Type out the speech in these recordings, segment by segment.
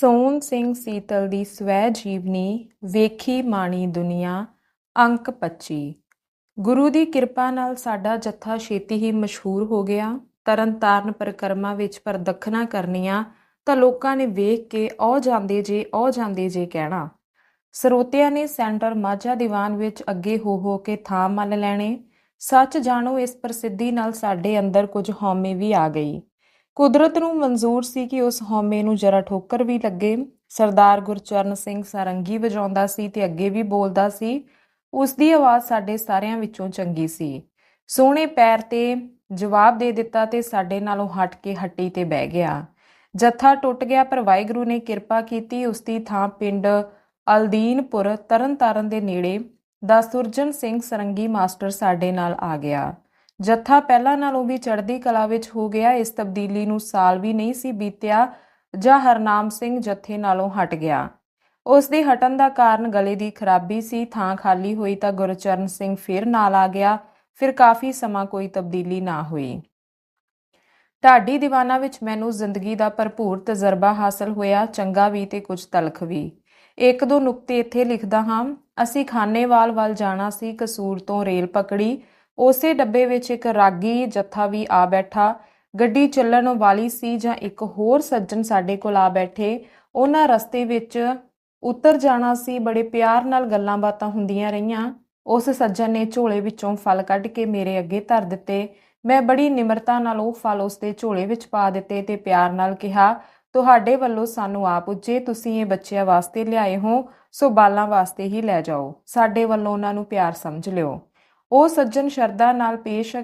ਸੋਹਣ ਸਿੰਘ ਸੀਤਲ ਦੀ ਸਵੈ ਜੀਵਨੀ ਵੇਖੀ ਮਾਣੀ ਦੁਨੀਆ, ਅੰਕ 25 ਗੁਰੂ ਦੀ ਕਿਰਪਾ ਨਾਲ ਸਾਡਾ ਜੱਥਾ ਛੇਤੀ ਹੀ ਮਸ਼ਹੂਰ ਹੋ ਗਿਆ। ਤਰਨਤਾਰਨ ਪਰਿਕਰਮਾ ਵਿੱਚ ਪ੍ਰਦਖਣਾ ਕਰਨੀਆਂ ਤਾਂ ਲੋਕਾਂ ਨੇ ਵੇਖ ਕੇ ਔ ਜਾਂਦੇ ਜੇ, ਔ ਜਾਂਦੇ ਜੇ ਕਹਿਣਾ। ਸਰੋਤਿਆਂ ਨੇ ਸੈਂਟਰ ਮਾਝਾ ਦੀਵਾਨ ਵਿੱਚ ਅੱਗੇ ਹੋ ਹੋ ਕੇ ਥਾਂ ਮੰਨ ਲੈਣੇ। ਸੱਚ ਜਾਣੋ, ਇਸ ਪ੍ਰਸਿੱਧੀ ਨਾਲ ਸਾਡੇ ਅੰਦਰ ਕੁਝ ਹਉਮੈ ਵੀ ਆ ਗਈ। ਕੁਦਰਤ ਨੂੰ ਮਨਜ਼ੂਰ ਸੀ ਕਿ ਉਸ ਹਉਮੈ ਨੂੰ ਜਰਾ ਠੋਕਰ ਵੀ ਲੱਗੇ। ਸਰਦਾਰ ਗੁਰਚਰਨ ਸਿੰਘ ਸਾਰੰਗੀ ਵਜਾਉਂਦਾ ਸੀ ਤੇ ਅੱਗੇ ਵੀ ਬੋਲਦਾ ਸੀ, ਉਸ ਦੀ ਆਵਾਜ਼ ਸਾਡੇ ਸਾਰਿਆਂ ਵਿੱਚੋਂ ਚੰਗੀ ਸੀ। ਸੋਹਣੇ ਪੈਰ ਤੇ ਜਵਾਬ ਦੇ ਦਿੱਤਾ ਤੇ ਸਾਡੇ ਨਾਲੋਂ ਹਟ ਕੇ ਹੱਟੀ ਤੇ ਬਹਿ ਗਿਆ। ਜੱਥਾ ਟੁੱਟ ਗਿਆ, ਪਰ ਵਾਹਿਗੁਰੂ ਨੇ ਕਿਰਪਾ ਕੀਤੀ। ਉਸ ਦੀ ਥਾਂ ਪਿੰਡ ਅਲਦੀਨਪੁਰ ਤਰਨਤਾਰਨ ਦੇ ਨੇੜੇ ਦਾ ਸੁਰਜਨ ਸਿੰਘ ਸਰੰਗੀ ਮਾਸਟਰ ਸਾਡੇ ਨਾਲ ਆ ਗਿਆ। ਜੱਥਾ ਪਹਿਲਾਂ ਨਾਲੋਂ ਵੀ ਚੜ੍ਹਦੀ ਕਲਾ ਵਿੱਚ ਹੋ ਗਿਆ, ਇਸ ਤਬਦੀਲੀ ਨੂੰ ਸਾਲ ਵੀ ਨਹੀਂ ਸੀ ਬੀਤਿਆ, ਜਾਂ ਹਰਨਾਮ ਸਿੰਘ ਜੱਥੇ ਨਾਲੋਂ ਹਟ ਗਿਆ। ਉਸ ਦੇ ਹਟਣ ਦਾ ਕਾਰਨ ਗਲੇ ਦੀ ਖਰਾਬੀ ਸੀ, ਥਾਂ ਖਾਲੀ ਹੋਈ ਤਾਂ ਗੁਰਚਰਨ ਸਿੰਘ ਫਿਰ ਨਾਲ ਆ ਗਿਆ, ਫਿਰ ਕਾਫੀ ਸਮਾਂ ਕੋਈ ਤਬਦੀਲੀ ਨਾ ਹੋਈ। ਢਾਡੀ ਦੀਵਾਨਾ ਵਿੱਚ ਮੈਨੂੰ ਜ਼ਿੰਦਗੀ ਦਾ ਭਰਪੂਰ ਤਜਰਬਾ ਹਾਸਲ ਹੋਇਆ, ਚੰਗਾ ਵੀ ਤੇ ਕੁਝ ਤਲਖ ਵੀ। ਇੱਕ ਦੋ ਨੁਕਤੇ ਇੱਥੇ ਲਿਖਦਾ ਹਾਂ, ਅਸੀਂ ਖਾਨੇਵਾਲ ਵੱਲ ਜਾਣਾ ਸੀ, ਕਸੂਰ ਤੋਂ ਰੇਲ ਪਕੜੀ ਉਸੇ ਡੱਬੇ ਵਿੱਚ ਇੱਕ ਰਾਗੀ ਜੱਥਾ ਵੀ ਆ ਬੈਠਾ। ਗੱਡੀ ਚੱਲਣ ਵਾਲੀ ਸੀ ਜਾਂ ਇੱਕ ਹੋਰ ਸੱਜਣ ਸਾਡੇ ਕੋਲ ਆ ਬੈਠੇ। ਉਹਨਾਂ ਰਸਤੇ ਵਿੱਚ ਉਤਰ ਜਾਣਾ ਸੀ, ਬੜੇ ਪਿਆਰ ਨਾਲ ਗੱਲਾਂ ਬਾਤਾਂ ਹੁੰਦੀਆਂ ਰਹੀਆਂ। ਉਸ ਸੱਜਣ ਨੇ ਝੋਲੇ ਵਿੱਚੋਂ ਫਲ ਕੱਢ ਕੇ ਮੇਰੇ ਅੱਗੇ ਧਰ ਦਿੱਤੇ। ਮੈਂ ਬੜੀ ਨਿਮਰਤਾ ਨਾਲ ਉਹ ਫਲ ਉਸ ਦੇ ਝੋਲੇ ਵਿੱਚ ਪਾ ਦਿੱਤੇ ਤੇ ਪਿਆਰ ਨਾਲ ਕਿਹਾ, ਤੁਹਾਡੇ ਵੱਲੋਂ ਸਾਨੂੰ ਆ ਪੁੱਜੇ, ਤੁਸੀਂ ਇਹ ਬੱਚਿਆਂ ਵਾਸਤੇ ਲਿਆਏ ਹੋ, ਸੋ ਬਾਲਾਂ ਵਾਸਤੇ ਹੀ ਲੈ ਜਾਓ। ਸਾਡੇ ਵੱਲੋਂ ਉਹਨਾਂ ਨੂੰ ਪਿਆਰ ਸਮਝ ਲਿਓ। ਉਹ ਸੱਜਣ ਸ਼ਰਧਾ ਨਾਲ ਪੇਸ਼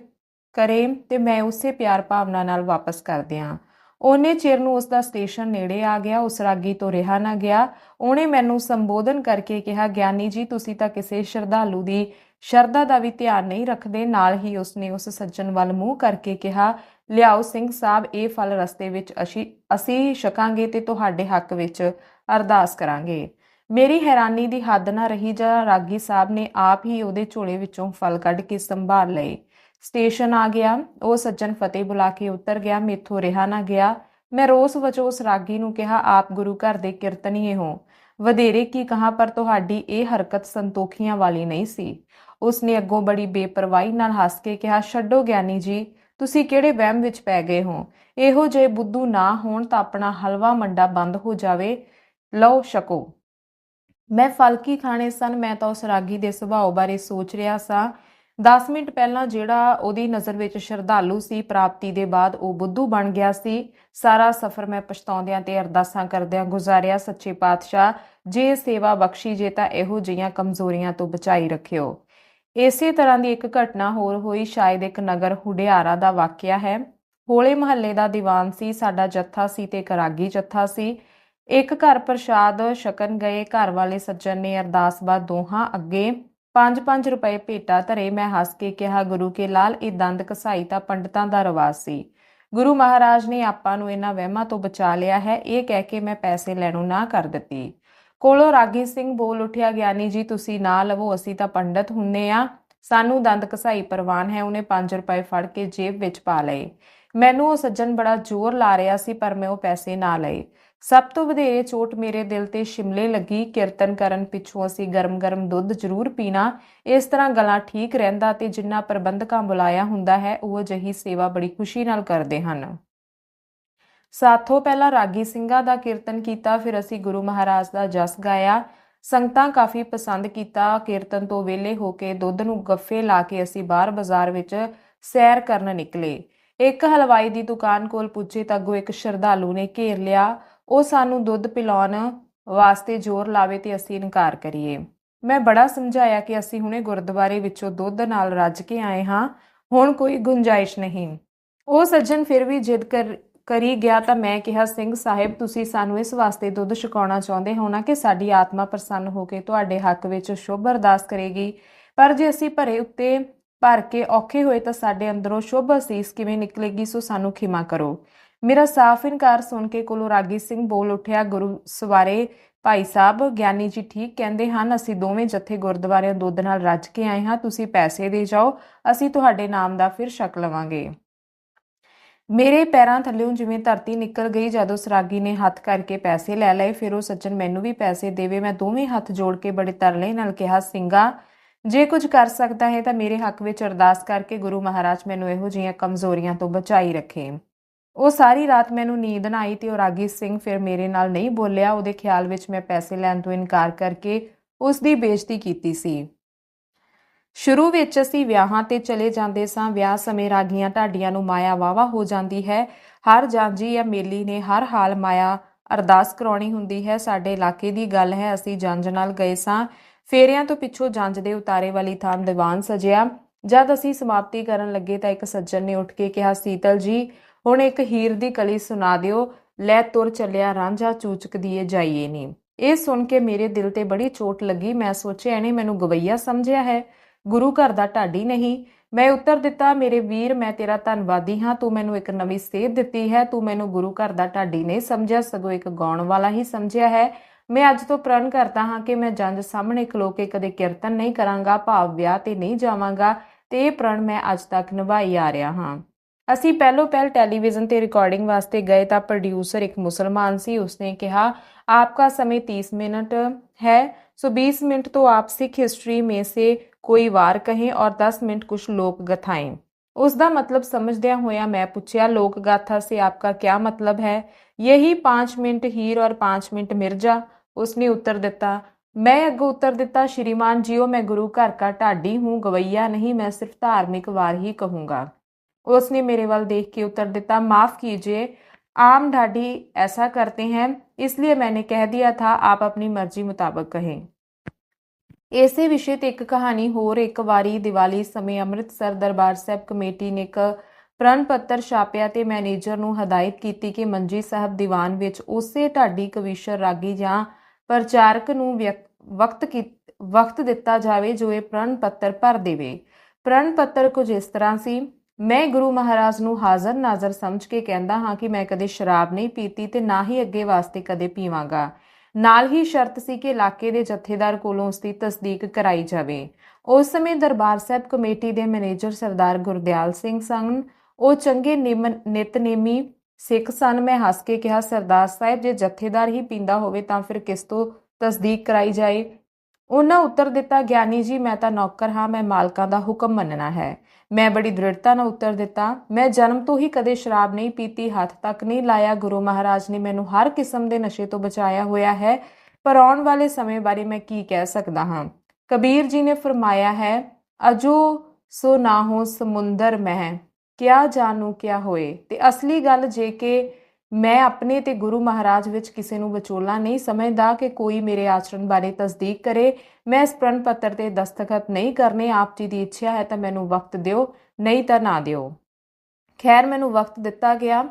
ਕਰੇ ਤੇ ਮੈਂ ਉਸੇ ਪਿਆਰ ਭਾਵਨਾ ਨਾਲ ਵਾਪਸ ਕਰ ਦਿਆਂ ਉਹਨੇ ਚਿਰ ਨੂੰ ਉਸ ਦਾ ਸਟੇਸ਼ਨ ਨੇੜੇ ਆ ਗਿਆ, ਉਸ ਰਾਗੀ ਤੋਂ ਰਿਹਾ ਨਾ ਗਿਆ। ਉਹਨੇ ਮੈਨੂੰ ਸੰਬੋਧਨ ਕਰਕੇ ਕਿਹਾ, ਗਿਆਨੀ ਜੀ, ਤੁਸੀਂ ਤਾਂ ਕਿਸੇ ਸ਼ਰਧਾਲੂ ਦੀ ਸ਼ਰਧਾ ਦਾ ਵੀ ਧਿਆਨ ਨਹੀਂ ਰੱਖਦੇ। ਨਾਲ ਹੀ ਉਸਨੇ ਉਸ ਸੱਜਣ ਵੱਲ ਮੂੰਹ ਕਰਕੇ ਕਿਹਾ, ਲਿਆਓ ਸਿੰਘ ਸਾਹਿਬ, ਇਹ ਫਲ ਰਸਤੇ ਵਿੱਚ ਅਸੀਂ ਅਸੀਂ ਛਕਾਂਗੇ ਤੇ ਤੁਹਾਡੇ ਹੱਕ ਵਿੱਚ ਅਰਦਾਸ ਕਰਾਂਗੇ। ਮੇਰੀ ਹੈਰਾਨੀ ਦੀ ਹੱਦ ਨਾ ਰਹੀ ਜਾਂ ਰਾਗੀ ਸਾਹਿਬ ਨੇ ਆਪ ਹੀ ਉਹਦੇ ਝੋਲੇ ਵਿੱਚੋਂ ਫਲ ਕੱਢ ਕੇ ਸੰਭਾਲ ਲਏ। ਸਟੇਸ਼ਨ ਆ ਗਿਆ, ਉਹ ਸੱਜਣ ਫਤਿਹ ਬੁਲਾ ਕੇ ਉਤਰ ਗਿਆ, ਮੇਥੋਂ ਰਿਹਾ ਨਾ ਗਿਆ। ਮੈਂ ਰੋਸ ਵਜੋਂ ਉਸ ਰਾਗੀ ਨੂੰ ਕਿਹਾ, ਆਪ ਗੁਰੂ ਘਰ ਦੇ ਕੀਰਤਨੀਏ ਹੋ। ਵਧੇਰੇ ਕੀ ਕਹਾ, ਪਰ ਤੁਹਾਡੀ ਇਹ ਹਰਕਤ ਸੰਤੋਖੀਆਂ ਵਾਲੀ ਨਹੀਂ ਸੀ। ਉਸਨੇ ਅੱਗੋਂ ਬੜੀ ਬੇਪਰਵਾਹੀ ਨਾਲ ਹੱਸ ਕੇ ਕਿਹਾ, ਛੱਡੋ ਗਿਆਨੀ ਜੀ, ਤੁਸੀਂ ਕਿਹੜੇ ਵਹਿਮ ਵਿੱਚ ਪੈ ਗਏ ਹੋ? ਇਹੋ ਜੇ ਬੁੱਧੂ ਨਾ ਹੋਣ ਤਾਂ ਆਪਣਾ ਹਲਵਾ ਮੰਡਾ ਬੰਦ ਹੋ ਜਾਵੇ। ਲਓ ਛਕੋ। ਮੈਂ ਫਲਕੀ ਖਾਣੇ ਸਨ? ਮੈਂ ਤਾਂ ਉਸ ਰਾਗੀ ਦੇ ਸੁਭਾਅ ਬਾਰੇ ਸੋਚ ਰਿਹਾ ਸਾਂ। 10 ਮਿੰਟ ਪਹਿਲਾਂ ਜਿਹੜਾ ਉਹਦੀ ਨਜ਼ਰ ਵਿੱਚ ਸ਼ਰਧਾਲੂ ਸੀ, ਪ੍ਰਾਪਤੀ ਦੇ ਬਾਅਦ ਉਹ ਬੁੱਧੂ ਬਣ ਗਿਆ ਸੀ। ਸਾਰਾ ਸਫ਼ਰ ਮੈਂ ਪਛਤਾਉਂਦਿਆਂ ਤੇ ਅਰਦਾਸਾਂ ਕਰਦਿਆਂ ਗੁਜ਼ਾਰਿਆ ਸੱਚੇ ਪਾਤਸ਼ਾਹ। ਜੇ ਸੇਵਾ ਬਖਸ਼ੀ ਜੇ ਤਾਂ ਇਹੋ ਜਿਹੀਆਂ ਕਮਜ਼ੋਰੀਆਂ ਤੋਂ ਬਚਾਈ ਰੱਖਿਓ। ਇਸੇ ਤਰ੍ਹਾਂ ਦੀ ਇੱਕ ਘਟਨਾ ਹੋਰ ਹੋਈ। ਸ਼ਾਇਦ ਇੱਕ ਨਗਰ ਹੁਡਿਆਰਾ ਦਾ ਵਾਕਿਆ ਹੈ। ਹੋਲੇ ਮਹੱਲੇ ਦਾ ਦੀਵਾਨ ਸੀ, ਸਾਡਾ ਜੱਥਾ ਸੀ ਤੇ ਕਰਾਗੀ ਜੱਥਾ ਸੀ। ਇੱਕ ਘਰ ਪ੍ਰਸ਼ਾਦ ਛਕਣ ਗਏ, ਘਰ ਵਾਲੇ ਸੱਜਣ ਨੇ ਅਰਦਾਸ ਬਾਅਦ ਦੋਹਾਂ ਅੱਗੇ 5-5 ਰੁਪਏ ਭੇਟਾ ਧਰੇ। ਮੈਂ ਹੱਸ ਕੇ ਕਿਹਾ, ਗੁਰੂ ਕੇ ਲਾਲ, ਇਹ ਦੰਦ ਕਸਾਈ ਤਾਂ ਪੰਡਤਾਂ ਦਾ ਰਿਵਾਜ ਸੀ। ਗੁਰੂ ਮਹਾਰਾਜ ਨੇ ਆਪਾਂ ਨੂੰ ਇਹਨਾਂ ਵਹਿਮਾਂ ਤੋਂ ਬਚਾ ਲਿਆ ਹੈ। ਇਹ ਕਹਿ ਕੇ ਮੈਂ ਪੈਸੇ ਲੈਣੋਂ ਨਾ ਕਰ ਦਿੱਤੀ। ਕੋਲੋਂ ਰਾਗੀ ਸਿੰਘ ਬੋਲ ਉੱਠਿਆ, ਗਿਆਨੀ ਜੀ, ਤੁਸੀਂ ਨਾ ਲਵੋ, ਅਸੀਂ ਤਾਂ ਪੰਡਤ ਹੁੰਨੇ ਆ। ਸਾਨੂੰ ਦੰਦ ਕਸਾਈ ਪ੍ਰਵਾਨ ਹੈ, ਉਹਨੇ 5 ਰੁਪਏ ਫੜ ਕੇ ਜੇਬ ਵਿੱਚ ਪਾ ਲਏ। ਮੈਨੂੰ ਉਹ ਸੱਜਣ ਬੜਾ ਜ਼ੋਰ ਲਾ ਰਿਹਾ ਸੀ, ਪਰ ਮੈਂ ਉਹ ਪੈਸੇ ਨਾ ਲਏ। ਸਭ ਤੋਂ ਵਧੇਰੇ ਚੋਟ ਮੇਰੇ ਦਿਲ ਤੇ ਸ਼ਿਮਲੇ ਲੱਗੀ। ਕੀਰਤਨ ਕਰਨ ਪਿੱਛੋਂ ਅਸੀਂ ਗਰਮ-ਗਰਮ ਦੁੱਧ ਜ਼ਰੂਰ ਪੀਣਾ। ਇਸ ਤਰ੍ਹਾਂ ਗਲਾ ਠੀਕ ਰਹਿੰਦਾ ਤੇ ਜਿੰਨਾ ਪ੍ਰਬੰਧਕਾਂ ਬੁਲਾਇਆ ਹੁੰਦਾ ਹੈ, ਉਹ ਜਹੀ ਸੇਵਾ ਬੜੀ ਖੁਸ਼ੀ ਨਾਲ ਕਰਦੇ ਹਨ। ਸਾਥੋਂ ਪਹਿਲਾਂ ਰਾਗੀ ਸਿੰਘਾਂ ਦਾ ਕੀਰਤਨ ਕੀਤਾ, ਫਿਰ ਅਸੀਂ ਗੁਰੂ ਮਹਾਰਾਜ ਦਾ ਜਸ ਗਾਇਆ। ਸੰਗਤਾਂ ਕਾਫੀ ਪਸੰਦ ਕੀਤਾ। ਕੀਰਤਨ ਤੋਂ ਵਿਹਲੇ ਹੋ ਕੇ ਦੁੱਧ ਨੂੰ ਗੱਫੇ ਲਾ ਕੇ ਅਸੀਂ ਬਾਹਰ ਬਾਜ਼ਾਰ ਵਿੱਚ ਸੈਰ ਕਰਨ ਨਿਕਲੇ। ਇੱਕ ਹਲਵਾਈ ਦੀ ਦੁਕਾਨ ਕੋਲ ਪੁੱਜੇ ਤਾਂ ਅੱਗੋਂ ਇੱਕ ਸ਼ਰਧਾਲੂ ਨੇ ਘੇਰ ਲਿਆ। ਉਹ ਸਾਨੂੰ ਦੁੱਧ ਪਿਲਾਉਣ ਵਾਸਤੇ ਜ਼ੋਰ ਲਾਵੇ ਤੇ ਅਸੀਂ ਇਨਕਾਰ ਕਰੀਏ। ਮੈਂ ਬੜਾ ਸਮਝਾਇਆ ਕਿ ਅਸੀਂ ਹੁਣੇ ਗੁਰਦੁਆਰੇ ਵਿੱਚੋਂ ਦੁੱਧ ਨਾਲ ਰੱਜ ਕੇ ਆਏ ਹਾਂ। ਹੁਣ ਕੋਈ ਗੁੰਜਾਇਸ਼ ਨਹੀਂ। ਉਹ ਸੱਜਣ ਫਿਰ ਵੀ ਜਿੱਦ ਕਰ, ਕਰੀ ਗਿਆ ਤਾਂ ਮੈਂ ਕਿਹਾ, ਸਿੰਘ ਸਾਹਿਬ, ਤੁਸੀਂ ਸਾਨੂੰ ਇਸ ਵਾਸਤੇ ਦੁੱਧ ਛਕਾਉਣਾ ਚਾਹੁੰਦੇ ਹੋ ਨਾ ਕਿ ਸਾਡੀ ਆਤਮਾ ਪ੍ਰਸੰਨ ਹੋ ਕੇ ਤੁਹਾਡੇ ਹੱਕ ਵਿੱਚ ਸ਼ੁਭ ਅਰਦਾਸ ਕਰੇਗੀ। ਪਰ ਜੇ ਅਸੀਂ ਭਰੇ ਉੱਤੇ ਭਰ ਕੇ ਔਖੇ ਹੋਏ ਤਾਂ ਸਾਡੇ ਅੰਦਰੋਂ ਸ਼ੁਭ ਅਸੀਸ ਕਿਵੇਂ ਨਿਕਲੇਗੀ ਸੋ ਸਾਨੂੰ ਖਿਮਾ ਕਰੋ। ਮੇਰਾ ਸਾਫ਼ ਇਨਕਾਰ ਸੁਣ ਕੇ ਕੋਲੋਂ ਰਾਗੀ ਸਿੰਘ ਬੋਲ ਉੱਠਿਆ, ਗੁਰੂ ਸਵਾਰੇ ਭਾਈ ਸਾਹਿਬ, ਗਿਆਨੀ ਜੀ ਠੀਕ ਕਹਿੰਦੇ ਹਨ, ਅਸੀਂ ਦੋਵੇਂ ਜੱਥੇ ਗੁਰਦੁਆਰਿਆਂ ਦੁੱਧ ਨਾਲ ਰੱਜ ਕੇ ਆਏ ਹਾਂ, ਤੁਸੀਂ ਪੈਸੇ ਦੇ ਜਾਓ, ਅਸੀਂ ਤੁਹਾਡੇ ਨਾਮ ਦਾ ਫਿਰ ਸ਼ੱਕ ਲਵਾਂਗੇ। ਮੇਰੇ ਪੈਰਾਂ ਥੱਲੇੋਂ ਜਿਵੇਂ ਧਰਤੀ ਨਿਕਲ ਗਈ, ਜਦੋਂ ਸਰਾਗੀ ਨੇ ਹੱਥ ਕਰਕੇ ਪੈਸੇ ਲੈ ਲਏ, ਫਿਰ ਉਹ ਸੱਜਣ ਮੈਨੂੰ ਵੀ ਪੈਸੇ ਦੇਵੇ, ਮੈਂ ਦੋਵੇਂ ਹੱਥ ਜੋੜ ਕੇ ਬੜੇ ਤਰਲੇ ਨਾਲ ਕਿਹਾ, ਸਿੰਘਾ, ਜੇ ਕੁਝ ਕਰ ਸਕਦਾ ਹੈ ਤਾਂ ਮੇਰੇ ਹੱਕ ਵਿੱਚ ਅਰਦਾਸ ਕਰਕੇ ਗੁਰੂ ਮਹਾਰਾਜ ਮੈਨੂੰ ਇਹੋ ਜਿਹੀਆਂ ਕਮਜ਼ੋਰੀਆਂ ਤੋਂ ਬਚਾਈ ਰੱਖੇ। ਉਹ ਸਾਰੀ ਰਾਤ ਮੈਨੂੰ ਨੀਂਦ ਨਾ ਆਈ ਤੇ ਉਹ ਰਾਗੀ ਸਿੰਘ ਫਿਰ ਮੇਰੇ ਨਾਲ ਨਹੀਂ ਬੋਲਿਆ। ਉਹਦੇ ਖਿਆਲ ਵਿੱਚ ਮੈਂ ਪੈਸੇ ਲੈਣ ਤੋਂ ਇਨਕਾਰ ਕਰਕੇ ਉਸ ਦੀ ਬੇਇੱਜ਼ਤੀ ਕੀਤੀ ਸੀ। ਸ਼ੁਰੂ ਵਿੱਚ ਅਸੀਂ ਵਿਆਹਾਂ ਤੇ ਚਲੇ ਜਾਂਦੇ ਸਾਂ। ਵਿਆਹ ਸਮੇਂ ਰਾਗੀਆਂ ਢਾਡੀਆਂ ਨੂੰ ਮਾਇਆ ਵਾਵਾ ਹੋ ਜਾਂਦੀ ਹੈ। ਹਰ ਜਾਂਜੀ ਜਾਂ ਮੇਲੀ ਨੇ ਹਰ ਹਾਲ ਮਾਇਆ ਅਰਦਾਸ ਕਰਾਉਣੀ ਹੁੰਦੀ ਹੈ। ਸਾਡੇ ਇਲਾਕੇ ਦੀ ਗੱਲ ਹੈ, ਅਸੀਂ ਜੰਜ ਨਾਲ ਗਏ ਸਾਂ। ਫੇਰਿਆਂ ਤੋਂ ਪਿੱਛੋਂ ਜੰਜ ਦੇ ਉਤਾਰੇ ਵਾਲੀ ਥਾਂ ਦੀਵਾਨ ਸਜਿਆ। ਜਦ ਅਸੀਂ ਸਮਾਪਤੀ ਕਰਨ ਲੱਗੇ ਤਾਂ ਇੱਕ ਸੱਜਣ ਨੇ ਉੱਠ ਕੇ ਕਿਹਾ, ਸੀਤਲ ਜੀ ਹੁਣ ਇੱਕ ਹੀਰ ਦੀ ਕਲੀ ਸੁਣਾ ਦਿਓ, ਲੈ ਤੁਰ ਚੱਲਿਆ ਰਾਂਝਾ ਚੂਚਕ ਦੀਏ ਜਾਈਏ ਨੀ। ਇਹ ਸੁਣ ਕੇ ਮੇਰੇ ਦਿਲ ਤੇ ਬੜੀ ਚੋਟ ਲੱਗੀ, ਮੈਂ ਸੋਚਿਆ ਇਹਨੇ ਮੈਨੂੰ ਗਵਈਆ ਸਮਝਿਆ ਹੈ। ਗੁਰੂ ਘਰ ਦਾ ਢਾਡੀ ਨਹੀਂ, ਮੈਂ ਉੱਤਰ ਦਿੱਤਾ, ਮੇਰੇ ਵੀਰ, ਮੈਂ ਤੇਰਾ ਧੰਨਵਾਦੀ ਹਾਂ, ਤੂੰ ਮੈਨੂੰ ਇੱਕ ਨਵੀਂ ਸੇਧ ਦਿੱਤੀ ਹੈ, ਤੂੰ ਮੈਨੂੰ ਗੁਰੂ ਘਰ ਦਾ ਢਾਡੀ ਨਹੀਂ ਸਮਝਿਆ, ਸਗੋਂ ਇੱਕ ਗਾਉਣ ਵਾਲਾ ਹੀ ਸਮਝਿਆ ਹੈ। ਮੈਂ ਅੱਜ ਤੋਂ ਪ੍ਰਣ ਕਰਦਾ ਹਾਂ ਕਿ ਮੈਂ ਜੰਜ ਸਾਹਮਣੇ ਖਲੋ ਕੇ ਕਦੇ ਕੀਰਤਨ ਨਹੀਂ ਕਰਾਂਗਾ, ਭਾਵ ਵਿਆਹ ਤੇ ਨਹੀਂ ਜਾਵਾਂਗਾ, ਤੇ ਇਹ ਪ੍ਰਣ ਮੈਂ ਅੱਜ ਤੱਕ ਨਿਭਾਈ ਆ ਰਿਹਾ ਹਾਂ। ਅਸੀਂ ਪਹਿਲੋ ਪਹਿਲ ਟੈਲੀਵਿਜ਼ਨ ਤੇ ਰਿਕਾਰਡਿੰਗ ਵਾਸਤੇ ਗਏ ਤਾਂ ਪ੍ਰੋਡਿਊਸਰ ਇੱਕ ਮੁਸਲਮਾਨ ਸੀ ਉਸਨੇ ਕਿਹਾ आपका समय 30 मिनट है सो 20 मिनट तो आप सिख हिस्ट्री में से कोई वार कहें और 10 मिनट कुछ लोक गथाएं ਉਸ ਦਾ ਮਤਲਬ ਸਮਝਦਿਆਂ ਹੋਇਆ ਮੈਂ ਪੁੱਛਿਆ ਲੋਕ ਗਾਥਾ ਸੇ ਆਪਕਾ ਕੀ ਮਤਲਬ ਹੈ ਯਹੀ 5 ਮਿੰਟ ਹੀਰ ਔਰ 5 ਮਿੰਟ ਮਿਰਜ਼ਾ ਉਸਨੇ ਉੱਤਰ ਦਿੱਤਾ ਮੈਂ ਅੱਗੋਂ ਉੱਤਰ ਦਿੱਤਾ ਸ਼੍ਰੀਮਾਨ ਜੀਓ ਮੈਂ ਗੁਰੂ ਘਰ का ਢਾਡੀ ਹੂੰ ਗਵਈਆ ਨਹੀਂ मैं सिर्फ धार्मिक वार ही कहूंगा उसने मेरे वाल देख के उत्तर दिता माफ कीजिए आम ढाडी ऐसा करते हैं इसलिए मैंने कह दिया था आप अपनी मर्जी मुताबिक कहें ਇਸੇ ਵਿਸ਼ੇ ਤੇ ਇੱਕ ਕਹਾਣੀ ਹੋਰ ਇੱਕ ਵਾਰੀ ਦੀਵਾਲੀ ਸਮੇਂ ਅੰਮ੍ਰਿਤਸਰ ਦਰਬਾਰ ਸਾਹਿਬ ਕਮੇਟੀ ਨੇ ਇੱਕ ਪ੍ਰਣ ਪੱਤਰ ਛਾਪਿਆ ਤੇ ਮੈਨੇਜਰ ਨੂੰ ਹਦਾਇਤ ਕੀਤੀ ਕਿ ਮੰਜੀ ਸਾਹਿਬ ਦੀਵਾਨ ਵਿੱਚ ਉਸੇ ਢਾਡੀ ਕਵੀਸ਼ਰ ਰਾਗੀ ਜਾਂ ਪ੍ਰਚਾਰਕ ਨੂੰ ਵਿਅਕ- ਵਕਤ ਕੀ- ਵਕਤ ਦਿੱਤਾ ਜਾਵੇ ਜੋ ਇਹ ਪ੍ਰਣ ਪੱਤਰ ਭਰ ਦੇਵੇ ਪ੍ਰਣ ਪੱਤਰ ਕੁਝ ਇਸ ਤਰ੍ਹਾਂ ਸੀ ਮੈਂ ਗੁਰੂ ਮਹਾਰਾਜ ਨੂੰ ਹਾਜ਼ਰ ਨਾਜ਼ਰ ਸਮਝ ਕੇ ਕਹਿੰਦਾ ਹਾਂ ਕਿ ਮੈਂ ਕਦੇ ਸ਼ਰਾਬ ਨਹੀਂ ਪੀਤੀ ਤੇ ਨਾ ਹੀ ਅੱਗੇ ਵਾਸਤੇ ਕਦੇ ਪੀਵਾਂਗਾ। ਨਾਲ ਹੀ ਸ਼ਰਤ ਸੀ ਕਿ ਇਲਾਕੇ ਦੇ ਜਥੇਦਾਰ ਕੋਲੋਂ ਉਸ ਦੀ ਤਸਦੀਕ ਕਰਾਈ ਜਾਵੇ। ਉਸ ਸਮੇਂ ਦਰਬਾਰ ਸਾਹਿਬ ਕਮੇਟੀ ਦੇ ਮੈਨੇਜਰ ਸਰਦਾਰ ਗੁਰਦਿਆਲ ਸਿੰਘ ਸਨ। ਉਹ ਚੰਗੇ ਨਿਮ- ਨਿਤਨੇਮੀ ਸਿੱਖ ਸਨ। ਮੈਂ ਹੱਸ ਕੇ ਕਿਹਾ, ਸਰਦਾਰ ਸਾਹਿਬ, ਜੇ ਜਥੇਦਾਰ ਹੀ ਪੀਂਦਾ ਹੋਵੇ ਤਾਂ ਫਿਰ ਕਿਸ ਤੋਂ ਤਸਦੀਕ ਕਰਾਈ ਜਾਏ? ਉਹਨਾਂ ਉੱਤਰ ਦਿੱਤਾ, ਗਿਆਨੀ ਜੀ, ਮੈਂ ਤਾਂ ਨੌਕਰ ਹਾਂ, ਮੈਂ ਮਾਲਕਾਂ ਦਾ ਹੁਕਮ ਮੰਨਣਾ ਹੈ। ਮੈਂ ਬੜੀ ਦ੍ਰਿੜਤਾ ਨਾਲ ਉੱਤਰ ਦਿੱਤਾ, ਮੈਂ ਜਨਮ ਤੋਂ ਹੀ ਕਦੇ ਸ਼ਰਾਬ ਨਹੀਂ ਪੀਤੀ, ਹੱਥ ਤੱਕ ਨਹੀਂ ਲਾਇਆ। ਗੁਰੂ ਮਹਾਰਾਜ ਨੇ ਮੈਨੂੰ ਹਰ ਕਿਸਮ ਦੇ ਨਸ਼ੇ ਤੋਂ ਬਚਾਇਆ ਹੋਇਆ ਹੈ। ਪਰ ਆਉਣ ਵਾਲੇ ਸਮੇਂ ਬਾਰੇ ਮੈਂ ਕੀ ਕਹਿ ਸਕਦਾ ਹਾਂ? ਕਬੀਰ ਜੀ ਨੇ ਫਰਮਾਇਆ ਹੈ, ਅਜੋ ਸੋ ਨਾ ਹੋ ਸਮੁੰਦਰ ਮਹਿ, ਕਿਆ ਜਾਣੂ ਕਿਆ ਹੋਏ? ਤੇ ਅਸਲੀ ਗੱਲ ਜੇ ਕਿ ਮੈਂ ਆਪਣੇ ਤੇ ਗੁਰੂ ਮਹਾਰਾਜ ਵਿੱਚ ਕਿਸੇ ਨੂੰ ਵਿਚੋਲਾ ਨਹੀਂ ਸਮਝਦਾ ਕਿ ਕੋਈ ਮੇਰੇ ਆਚਰਣ ਬਾਰੇ ਤਸਦੀਕ ਕਰੇ। ਮੈਂ ਇਸ ਪ੍ਰਣ ਪੱਤਰ ਤੇ ਦਸਤਖਤ ਨਹੀਂ ਕਰਨੇ, ਆਪ ਜੀ ਦੀ ਇੱਛਾ ਹੈ ਤਾਂ ਮੈਨੂੰ ਵਕਤ ਦਿਓ, ਨਹੀਂ ਤਾਂ ਨਾ ਦਿਓ। ਖੈਰ, ਮੈਨੂੰ ਵਕਤ ਦਿੱਤਾ ਗਿਆ।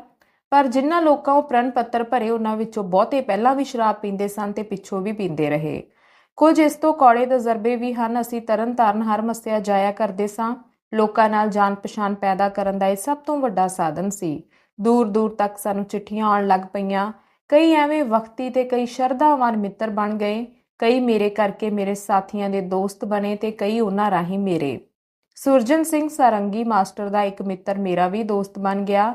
ਪਰ ਜਿਨ੍ਹਾਂ ਲੋਕਾਂ ਉਹ ਪ੍ਰਣ ਪੱਤਰ ਭਰੇ, ਉਹਨਾਂ ਵਿੱਚੋਂ ਬਹੁਤੇ ਪਹਿਲਾਂ ਵੀ ਸ਼ਰਾਬ ਪੀਂਦੇ ਸਨ ਤੇ ਪਿੱਛੋਂ ਵੀ ਪੀਂਦੇ ਰਹੇ। ਕੁਝ ਇਸ ਤੋਂ ਕੌੜੇ ਤਜਰਬੇ ਵੀ ਹਨ, ਅਸੀਂ ਤਰਨ ਤਾਰਨ ਹਰ ਮੱਸਿਆ ਜਾਇਆ ਕਰਦੇ ਸਾਂ। ਲੋਕਾਂ ਨਾਲ ਜਾਣ ਪਛਾਣ ਪੈਦਾ ਕਰਨ ਦਾ ਇਹ ਸਭ ਤੋਂ ਵੱਡਾ ਸਾਧਨ ਸੀ। ਦੂਰ ਦੂਰ ਤੱਕ ਸਾਨੂੰ ਚਿੱਠੀਆਂ ਆਉਣ ਲੱਗ ਪਈਆਂ। ਕਈ ਐਵੇਂ ਵਕਤੀ ਤੇ ਕਈ ਸ਼ਰਧਾਵਾਨ ਮਿੱਤਰ ਬਣ ਗਏ। ਕਈ ਮੇਰੇ ਕਰਕੇ ਮੇਰੇ ਸਾਥੀਆਂ ਦੇ ਦੋਸਤ ਬਣੇ ਤੇ ਕਈ ਉਹਨਾਂ ਰਾਹੀਂ ਮੇਰੇ। ਸੁਰਜਨ ਸਿੰਘ ਸਾਰੰਗੀ ਮਾਸਟਰ ਦਾ ਇੱਕ ਮਿੱਤਰ ਮੇਰਾ ਵੀ ਦੋਸਤ ਬਣ ਗਿਆ।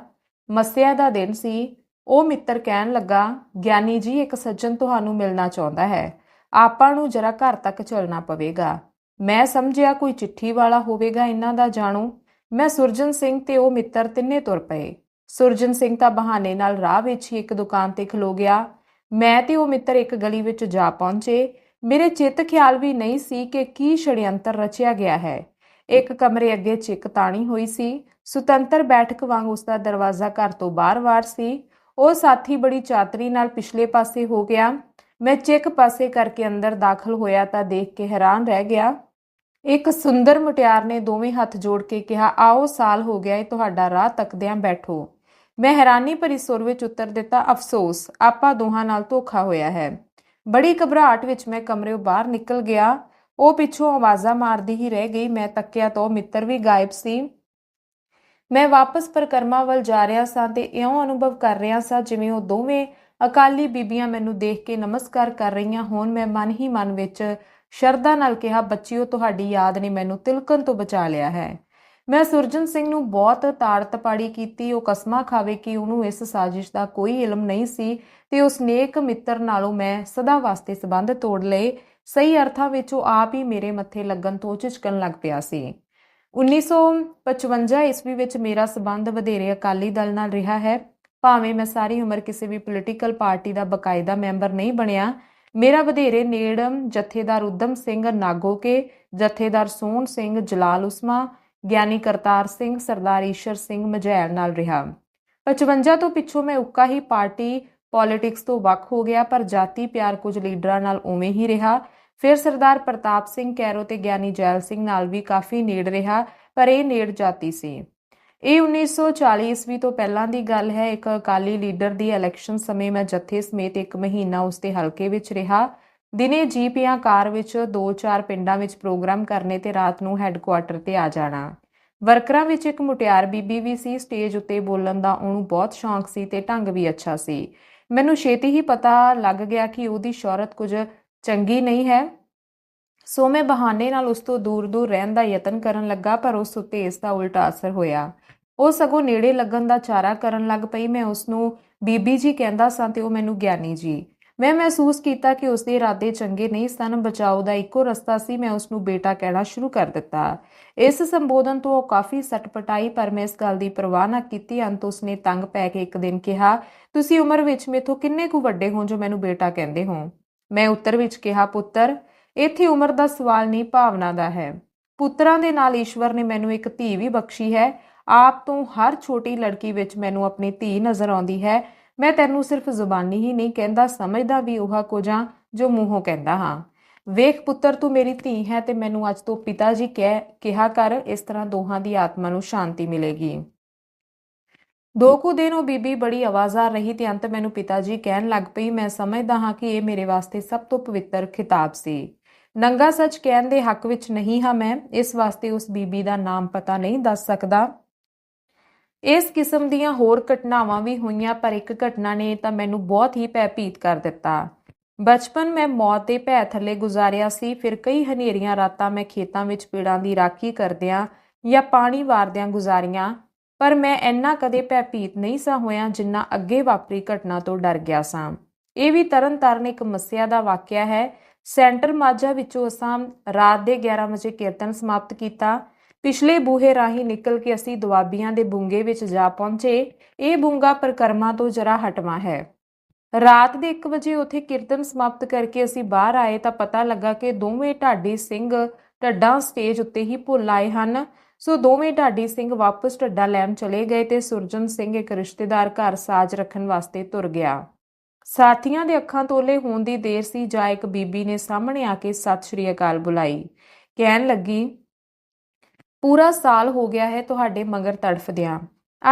ਮੱਸਿਆ ਦਾ ਦਿਨ ਸੀ। ਉਹ ਮਿੱਤਰ ਕਹਿਣ ਲੱਗਾ, ਗਿਆਨੀ ਜੀ, ਇੱਕ ਸੱਜਣ ਤੁਹਾਨੂੰ ਮਿਲਣਾ ਚਾਹੁੰਦਾ ਹੈ। ਆਪਾਂ ਨੂੰ ਜਰਾ ਘਰ ਤੱਕ ਚੱਲਣਾ ਪਵੇਗਾ। ਮੈਂ ਸਮਝਿਆ ਕੋਈ ਚਿੱਠੀ ਵਾਲਾ ਹੋਵੇਗਾ ਇਹਨਾਂ ਦਾ ਜਾਣੂ। ਮੈਂ ਸੁਰਜਨ ਸਿੰਘ ਤੇ ਉਹ ਮਿੱਤਰ ਤਿੰਨੇ ਤੁਰ ਪਏ। ਸੁਰਜਨ ਸਿੰਘ ਤਾਂ ਬਹਾਨੇ ਨਾਲ ਰਾਹ ਵਿੱਚ ਹੀ ਇੱਕ ਦੁਕਾਨ ਤੇ ਖਲੋ ਗਿਆ। ਮੈਂ ਤੇ ਉਹ ਮਿੱਤਰ ਇੱਕ ਗਲੀ ਵਿੱਚ ਜਾ ਪਹੁੰਚੇ। ਮੇਰੇ ਚਿੱਤ ਖਿਆਲ ਵੀ ਨਹੀਂ ਸੀ ਕਿ ਕੀ ਛੜਯੰਤਰ ਰਚਿਆ ਗਿਆ ਹੈ। ਇੱਕ ਕਮਰੇ ਅੱਗੇ ਚਿੱਕ ਤਾਣੀ ਹੋਈ ਸੀ। ਸੁਤੰਤਰ ਬੈਠਕ ਵਾਂਗ ਉਸ ਦਾ ਦਰਵਾਜ਼ਾ ਘਰ ਤੋਂ ਬਾਹਰ ਵਾਰ ਸੀ। ਉਹ ਸਾਥੀ ਬੜੀ ਚਾਤਰੀ ਨਾਲ ਪਿਛਲੇ ਪਾਸੇ ਹੋ ਗਿਆ। ਮੈਂ ਚਿੱਕ ਪਾਸੇ ਕਰਕੇ ਅੰਦਰ ਦਾਖਲ ਹੋਇਆ ਤਾਂ ਦੇਖ ਕੇ ਹੈਰਾਨ ਰਹਿ ਗਿਆ। ਇੱਕ ਸੁੰਦਰ ਮੁਟਿਆਰ ਨੇ ਦੋਵੇਂ ਹੱਥ ਜੋੜ ਕੇ ਕਿਹਾ, ਆਓ, ਸਾਲ ਹੋ ਗਿਆ ਏ, ਤੁਹਾਡਾ ਰਾਹ ਤੱਕਦਿਆਂ ਬੈਠੋ। ਮੈਂ ਹੈਰਾਨੀ ਭਰੀ ਸੁਰ ਵਿੱਚ ਉੱਤਰ ਦਿੱਤਾ, ਅਫਸੋਸ, ਆਪਾਂ ਦੋਹਾਂ ਨਾਲ ਧੋਖਾ ਹੋਇਆ ਹੈ। ਬੜੀ ਘਬਰਾਹਟ ਵਿੱਚ ਮੈਂ ਕਮਰੇੋਂ ਬਾਹਰ ਨਿਕਲ ਗਿਆ। ਉਹ ਪਿੱਛੋਂ ਆਵਾਜ਼ਾਂ ਮਾਰਦੀ ਹੀ ਰਹਿ ਗਈ। ਮੈਂ ਤੱਕਿਆ ਤਾਂ ਮਿੱਤਰ ਵੀ ਗਾਇਬ ਸੀ। ਮੈਂ ਵਾਪਸ ਪਰਕਰਮਾ ਵੱਲ ਜਾ ਰਿਹਾ ਸਾਂ ਤੇ ਇਉਂ ਅਨੁਭਵ ਕਰ ਰਿਹਾ ਸਾਂ ਜਿਵੇਂ ਉਹ ਦੋਵੇਂ ਅਕਾਲੀ ਬੀਬੀਆਂ ਮੈਨੂੰ ਦੇਖ ਕੇ ਨਮਸਕਾਰ ਕਰ ਰਹੀਆਂ ਹੋਣ। ਮੈਂ ਮਨ ਹੀ ਮਨ ਵਿੱਚ ਸ਼ਰਧਾ ਨਾਲ ਕਿਹਾ, ਬੱਚਿਓ, ਤੁਹਾਡੀ ਯਾਦ ਨੇ ਮੈਨੂੰ ਤਿਲਕਣ ਤੋਂ ਬਚਾ ਲਿਆ ਹੈ। ਮੈਂ ਸੁਰਜਨ ਸਿੰਘ ਨੂੰ ਬਹੁਤ ਤਾੜਤਪਾੜੀ ਕੀਤੀ, ਉਹ ਕਸਮਾਂ ਖਾਵੇ ਕਿ ਉਹਨੂੰ ਇਸ ਸਾਜ਼ਿਸ਼ ਦਾ ਕੋਈ ਇਲਮ ਨਹੀਂ ਸੀ ਤੇ ਉਸ ਨੇਕ ਮਿੱਤਰ ਨਾਲੋਂ ਮੈਂ ਸਦਾ ਵਾਸਤੇ ਸਬੰਧ ਤੋੜ ਲਏ। ਸਹੀ ਅਰਥਾਂ ਵਿੱਚ ਉਹ ਆਪ ਹੀ ਮੇਰੇ ਮੱਥੇ ਲੱਗਣ ਤੋਂ ਝਿਜਕਣ ਲੱਗ ਪਿਆ ਸੀ। 1955 ਈਸਵੀ ਵਿੱਚ ਮੇਰਾ ਸਬੰਧ ਵਧੇਰੇ ਅਕਾਲੀ ਦਲ ਨਾਲ ਰਿਹਾ ਹੈ। ਭਾਵੇਂ ਮੈਂ ਸਾਰੀ ਉਮਰ ਕਿਸੇ ਵੀ ਪੋਲੀਟੀਕਲ ਪਾਰਟੀ ਦਾ ਬਕਾਇਦਾ ਮੈਂਬਰ ਨਹੀਂ ਬਣਿਆ, ਮੇਰਾ ਵਧੇਰੇ ਨੇੜਮ ਜਥੇਦਾਰ ਉਦਮ ਸਿੰਘ ਨਾਗੋਕੇ, ਜਥੇਦਾਰ ਸੋਹਣ ਸਿੰਘ ਜਲਾਲ ਉਸਮਾ ਗਿਆਨੀ ਕਰਤਾਰ ਸਿੰਘ, ਸਰਦਾਰ ਈਸ਼ਰ ਸਿੰਘ ਮਜੈਲ ਨਾਲ ਰਿਹਾ। 55 ਤੋਂ ਪਿੱਛੋਂ ਮੈਂ ਉੱਕਾ ਹੀ ਪਾਰਟੀ ਪੋਲਿਟਿਕਸ ਤੋਂ ਵੱਖ ਹੋ ਗਿਆ, ਪਰ ਜਾਤੀ ਪਿਆਰ ਕੁਝ ਲੀਡਰਾਂ ਨਾਲ ਉਵੇਂ ਹੀ ਰਿਹਾ। ਫਿਰ ਸਰਦਾਰ ਪ੍ਰਤਾਪ ਸਿੰਘ ਕੈਰੋ ਤੇ ਗਿਆਨੀ ਜੈਲ ਸਿੰਘ ਨਾਲ ਵੀ ਕਾਫੀ ਨੇੜ ਰਿਹਾ, ਪਰ ਇਹ ਨੇੜ ਜਾਤੀ ਸੀ। ਇਹ 1940 ਈਸਵੀ ਤੋਂ ਪਹਿਲਾਂ ਦੀ ਗੱਲ ਹੈ। ਇੱਕ ਅਕਾਲੀ ਲੀਡਰ ਦੀ ਇਲੈਕਸ਼ਨ ਸਮੇਂ ਮੈਂ ਜਥੇ ਸਮੇਤ ਇੱਕ ਮਹੀਨਾ ਉਸ ਦੇ ਹਲਕੇ ਵਿੱਚ ਰਿਹਾ। ਦਿਨੇ ਜੀਪ ਜਾਂ ਕਾਰ ਵਿੱਚ 2-4 ਪਿੰਡਾਂ ਵਿੱਚ ਪ੍ਰੋਗਰਾਮ ਕਰਨੇ ਤੇ ਰਾਤ ਨੂੰ ਹੈੱਡਕੁਆਰਟਰ ਤੇ ਆ ਜਾਣਾ। ਵਰਕਰਾਂ ਵਿੱਚ ਇੱਕ ਮੁਟਿਆਰ ਬੀਬੀ ਵੀ ਸੀ, ਸਟੇਜ ਉੱਤੇ ਬੋਲਣ ਦਾ ਉਹਨੂੰ ਬਹੁਤ ਸ਼ੌਂਕ ਸੀ ਤੇ ਢੰਗ ਵੀ ਅੱਛਾ ਸੀ। ਮੈਨੂੰ ਛੇਤੀ ਹੀ ਪਤਾ ਲੱਗ ਗਿਆ ਕਿ ਉਹਦੀ ਸ਼ੌਹਰਤ ਕੁਝ ਚੰਗੀ ਨਹੀਂ ਹੈ। ਸੋ ਮੈਂ ਬਹਾਨੇ ਨਾਲ ਉਸ ਤੋਂ ਦੂਰ-ਦੂਰ ਰਹਿਣ ਦਾ ਯਤਨ ਕਰਨ ਲੱਗਾ, ਪਰ ਉਸ ਉੱਤੇ ਇਸ ਦਾ ਉਲਟਾ ਅਸਰ ਹੋਇਆ। ਉਹ ਸਗੋਂ ਨੇੜੇ ਲੱਗਣ ਦਾ ਚਾਰਾ ਕਰਨ ਲੱਗ ਪਈ। ਮੈਂ ਉਸ ਨੂੰ ਬੀਬੀ ਜੀ ਕਹਿੰਦਾ ਸਾਂ ਤੇ ਉਹ ਮੈਨੂੰ ਗਿਆਨੀ ਜੀ। ਮੈਂ ਮਹਿਸੂਸ ਕੀਤਾ ਕਿ ਉਸ ਦੇ ਇਰਾਦੇ ਚੰਗੇ ਨਹੀਂ ਸਨ, ਬਚਾਓ ਦਾ ਇੱਕੋ ਰਸਤਾ ਸੀ, ਮੈਂ ਉਸ ਨੂੰ ਬੇਟਾ ਕਹਿਣਾ ਸ਼ੁਰੂ ਕਰ ਦਿੱਤਾ। ਇਸ ਸੰਬੋਧਨ ਤੋਂ ਉਹ ਕਾਫੀ ਸਟਪਟਾਈ, ਪਰ ਮੈਂ ਇਸ ਗੱਲ ਦੀ ਪਰਵਾਹ ਨਾ ਕੀਤੀ। ਅੰਤ ਉਸ ਨੇ ਤੰਗ ਪੈ ਕੇ ਇੱਕ ਦਿਨ ਕਿਹਾ, ਤੁਸੀਂ ਉਮਰ ਵਿੱਚ ਮੇਥੋਂ ਕਿੰਨੇ ਕੁ ਵੱਡੇ ਹੋ ਜੋ ਮੈਨੂੰ ਬੇਟਾ ਕਹਿੰਦੇ ਹੋ? ਮੈਂ ਉੱਤਰ ਵਿੱਚ ਕਿਹਾ, ਪੁੱਤਰ, ਇੱਥੇ ਉਮਰ ਦਾ ਸਵਾਲ ਨਹੀਂ, ਭਾਵਨਾ ਦਾ ਹੈ। ਪੁੱਤਰਾਂ ਦੇ ਨਾਲ ਈਸ਼ਵਰ ਨੇ ਮੈਨੂੰ ਇੱਕ ਧੀ ਵੀ ਬਖਸ਼ੀ ਹੈ। ਆਪ ਤੋਂ ਹਰ ਛੋਟੀ ਲੜਕੀ ਵਿੱਚ ਮੈਨੂੰ ਆਪਣੀ ਧੀ ਨਜ਼ਰ ਆਉਂਦੀ ਹੈ। ਮੈਂ ਤੈਨੂੰ ਸਿਰਫ ਜ਼ੁਬਾਨੀ ਹੀ ਨਹੀਂ ਕਹਿੰਦਾ, ਸਮਝਦਾ ਵੀ ਉਹ ਕੁਝਾਂ ਜੋ ਮੂੰਹੋਂ ਕਹਿੰਦਾ ਹਾਂ। ਵੇਖ ਪੁੱਤਰ, ਤੂੰ ਮੇਰੀ ਧੀ ਹੈ ਤੇ ਮੈਨੂੰ ਅੱਜ ਤੋਂ ਪਿਤਾ ਜੀ ਕਹਿ, ਕਿਹਾ ਕਰ, ਇਸ ਤਰ੍ਹਾਂ ਦੋਹਾਂ ਦੀ ਆਤਮਾ ਨੂੰ ਸ਼ਾਂਤੀ ਮਿਲੇਗੀ। ਦੋ ਕੁ ਦਿਨ ਉਹ ਬੀਬੀ ਬੜੀ ਆਵਾਜ਼ਾਰ ਰਹੀ ਤੇ ਅੰਤ ਮੈਨੂੰ ਪਿਤਾ ਜੀ ਕਹਿਣ ਲੱਗ ਪਈ, ਮੈਂ ਸਮਝਦਾ ਹਾਂ ਕਿ ਇਹ ਮੇਰੇ ਵਾਸਤੇ ਸਭ ਤੋਂ ਪਵਿੱਤਰ ਖਿਤਾਬ ਸੀ। ਨੰਗਾ ਸੱਚ ਕਹਿਣ ਦੇ ਹੱਕ ਵਿੱਚ ਨਹੀਂ ਹਾਂ ਮੈਂ, ਇਸ ਵਾਸਤੇ ਉਸ ਬੀਬੀ ਦਾ ਨਾਮ ਪਤਾ ਨਹੀਂ ਦੱਸ ਸਕਦਾ। ਇਸ ਕਿਸਮ ਦੀਆਂ ਹੋਰ ਘਟਨਾਵਾਂ ਵੀ ਹੋਈਆਂ, ਪਰ ਇੱਕ ਘਟਨਾ ਨੇ ਤਾਂ ਮੈਨੂੰ ਬਹੁਤ ਹੀ ਭੈਭੀਤ ਕਰ ਦਿੱਤਾ। ਬਚਪਨ ਮੈਂ ਮੌਤ ਦੇ ਭੈ ਥੱਲੇ ਗੁਜ਼ਾਰਿਆ ਸੀ, ਫਿਰ ਕਈ ਹਨੇਰੀਆਂ ਰਾਤਾਂ ਮੈਂ ਖੇਤਾਂ ਵਿੱਚ ਪੀੜਾਂ ਦੀ ਰਾਖੀ ਕਰਦਿਆਂ ਜਾਂ ਪਾਣੀ ਵਾਰਦਿਆਂ ਗੁਜ਼ਾਰੀਆਂ, ਪਰ ਮੈਂ ਇੰਨਾ ਕਦੇ ਭੈਭੀਤ ਨਹੀਂ ਸਾਂ ਹੋਇਆ ਜਿੰਨਾ ਅੱਗੇ ਵਾਪਰੀ ਘਟਨਾ ਤੋਂ ਡਰ ਗਿਆ ਸਾਂ। ਇਹ ਵੀ ਤਰਨ ਤਾਰਨ ਇੱਕ ਮੱਸਿਆ ਦਾ ਵਾਕਿਆ ਹੈ। ਸੈਂਟਰ ਮਾਝਾ ਵਿੱਚੋਂ ਅਸਾਂ ਰਾਤ ਦੇ 11 ਵਜੇ ਕੀਰਤਨ ਸਮਾਪਤ ਕੀਤਾ। ਪਿਛਲੇ ਬੂਹੇ ਰਾਹੀਂ ਨਿਕਲ ਕੇ ਅਸੀਂ ਦੁਆਬੀਆਂ ਦੇ ਬੁੰਗੇ ਵਿੱਚ ਜਾ ਪਹੁੰਚੇ, ਇਹ ਬੁੰਗਾ ਪਰਕਰਮਾ ਤੋਂ ਜਰਾ ਹਟਵਾ ਹੈ। ਰਾਤ ਦੇ 1 ਵਜੇ ਉੱਥੇ ਕੀਰਤਨ ਸਮਾਪਤ ਕਰਕੇ ਅਸੀਂ ਬਾਹਰ ਆਏ ਤਾਂ ਪਤਾ ਲੱਗਾ ਕਿ ਦੋਵੇਂ ਢਾਡੀ ਸਿੰਘ ਢੱਡਾਂ ਸਟੇਜ ਉੱਤੇ ਹੀ ਭੁੱਲ ਆਏ ਹਨ। ਸੋ ਦੋਵੇਂ ਢਾਡੀ ਸਿੰਘ ਵਾਪਸ ਢੱਡਾ ਲੈਣ ਚਲੇ ਗਏ ਤੇ ਸੁਰਜਨ ਸਿੰਘ ਇੱਕ ਰਿਸ਼ਤੇਦਾਰ ਘਰ ਸਾਜ ਰੱਖਣ ਵਾਸਤੇ ਤੁਰ ਗਿਆ। ਸਾਥੀਆਂ ਦੇ ਅੱਖਾਂ ਤੋਲੇ ਹੋਣ ਦੀ ਦੇਰ ਸੀ, ਜਾਂ ਇੱਕ ਬੀਬੀ ਨੇ ਸਾਹਮਣੇ ਆ ਕੇ ਸਤਿ ਸ਼੍ਰੀ ਅਕਾਲ ਬੁਲਾਈ। ਕਹਿਣ ਲੱਗੀ ਪੂਰਾ ਸਾਲ ਹੋ ਗਿਆ ਹੈ ਤੁਹਾਡੇ ਮਗਰ ਤੜਫਦਿਆਂ।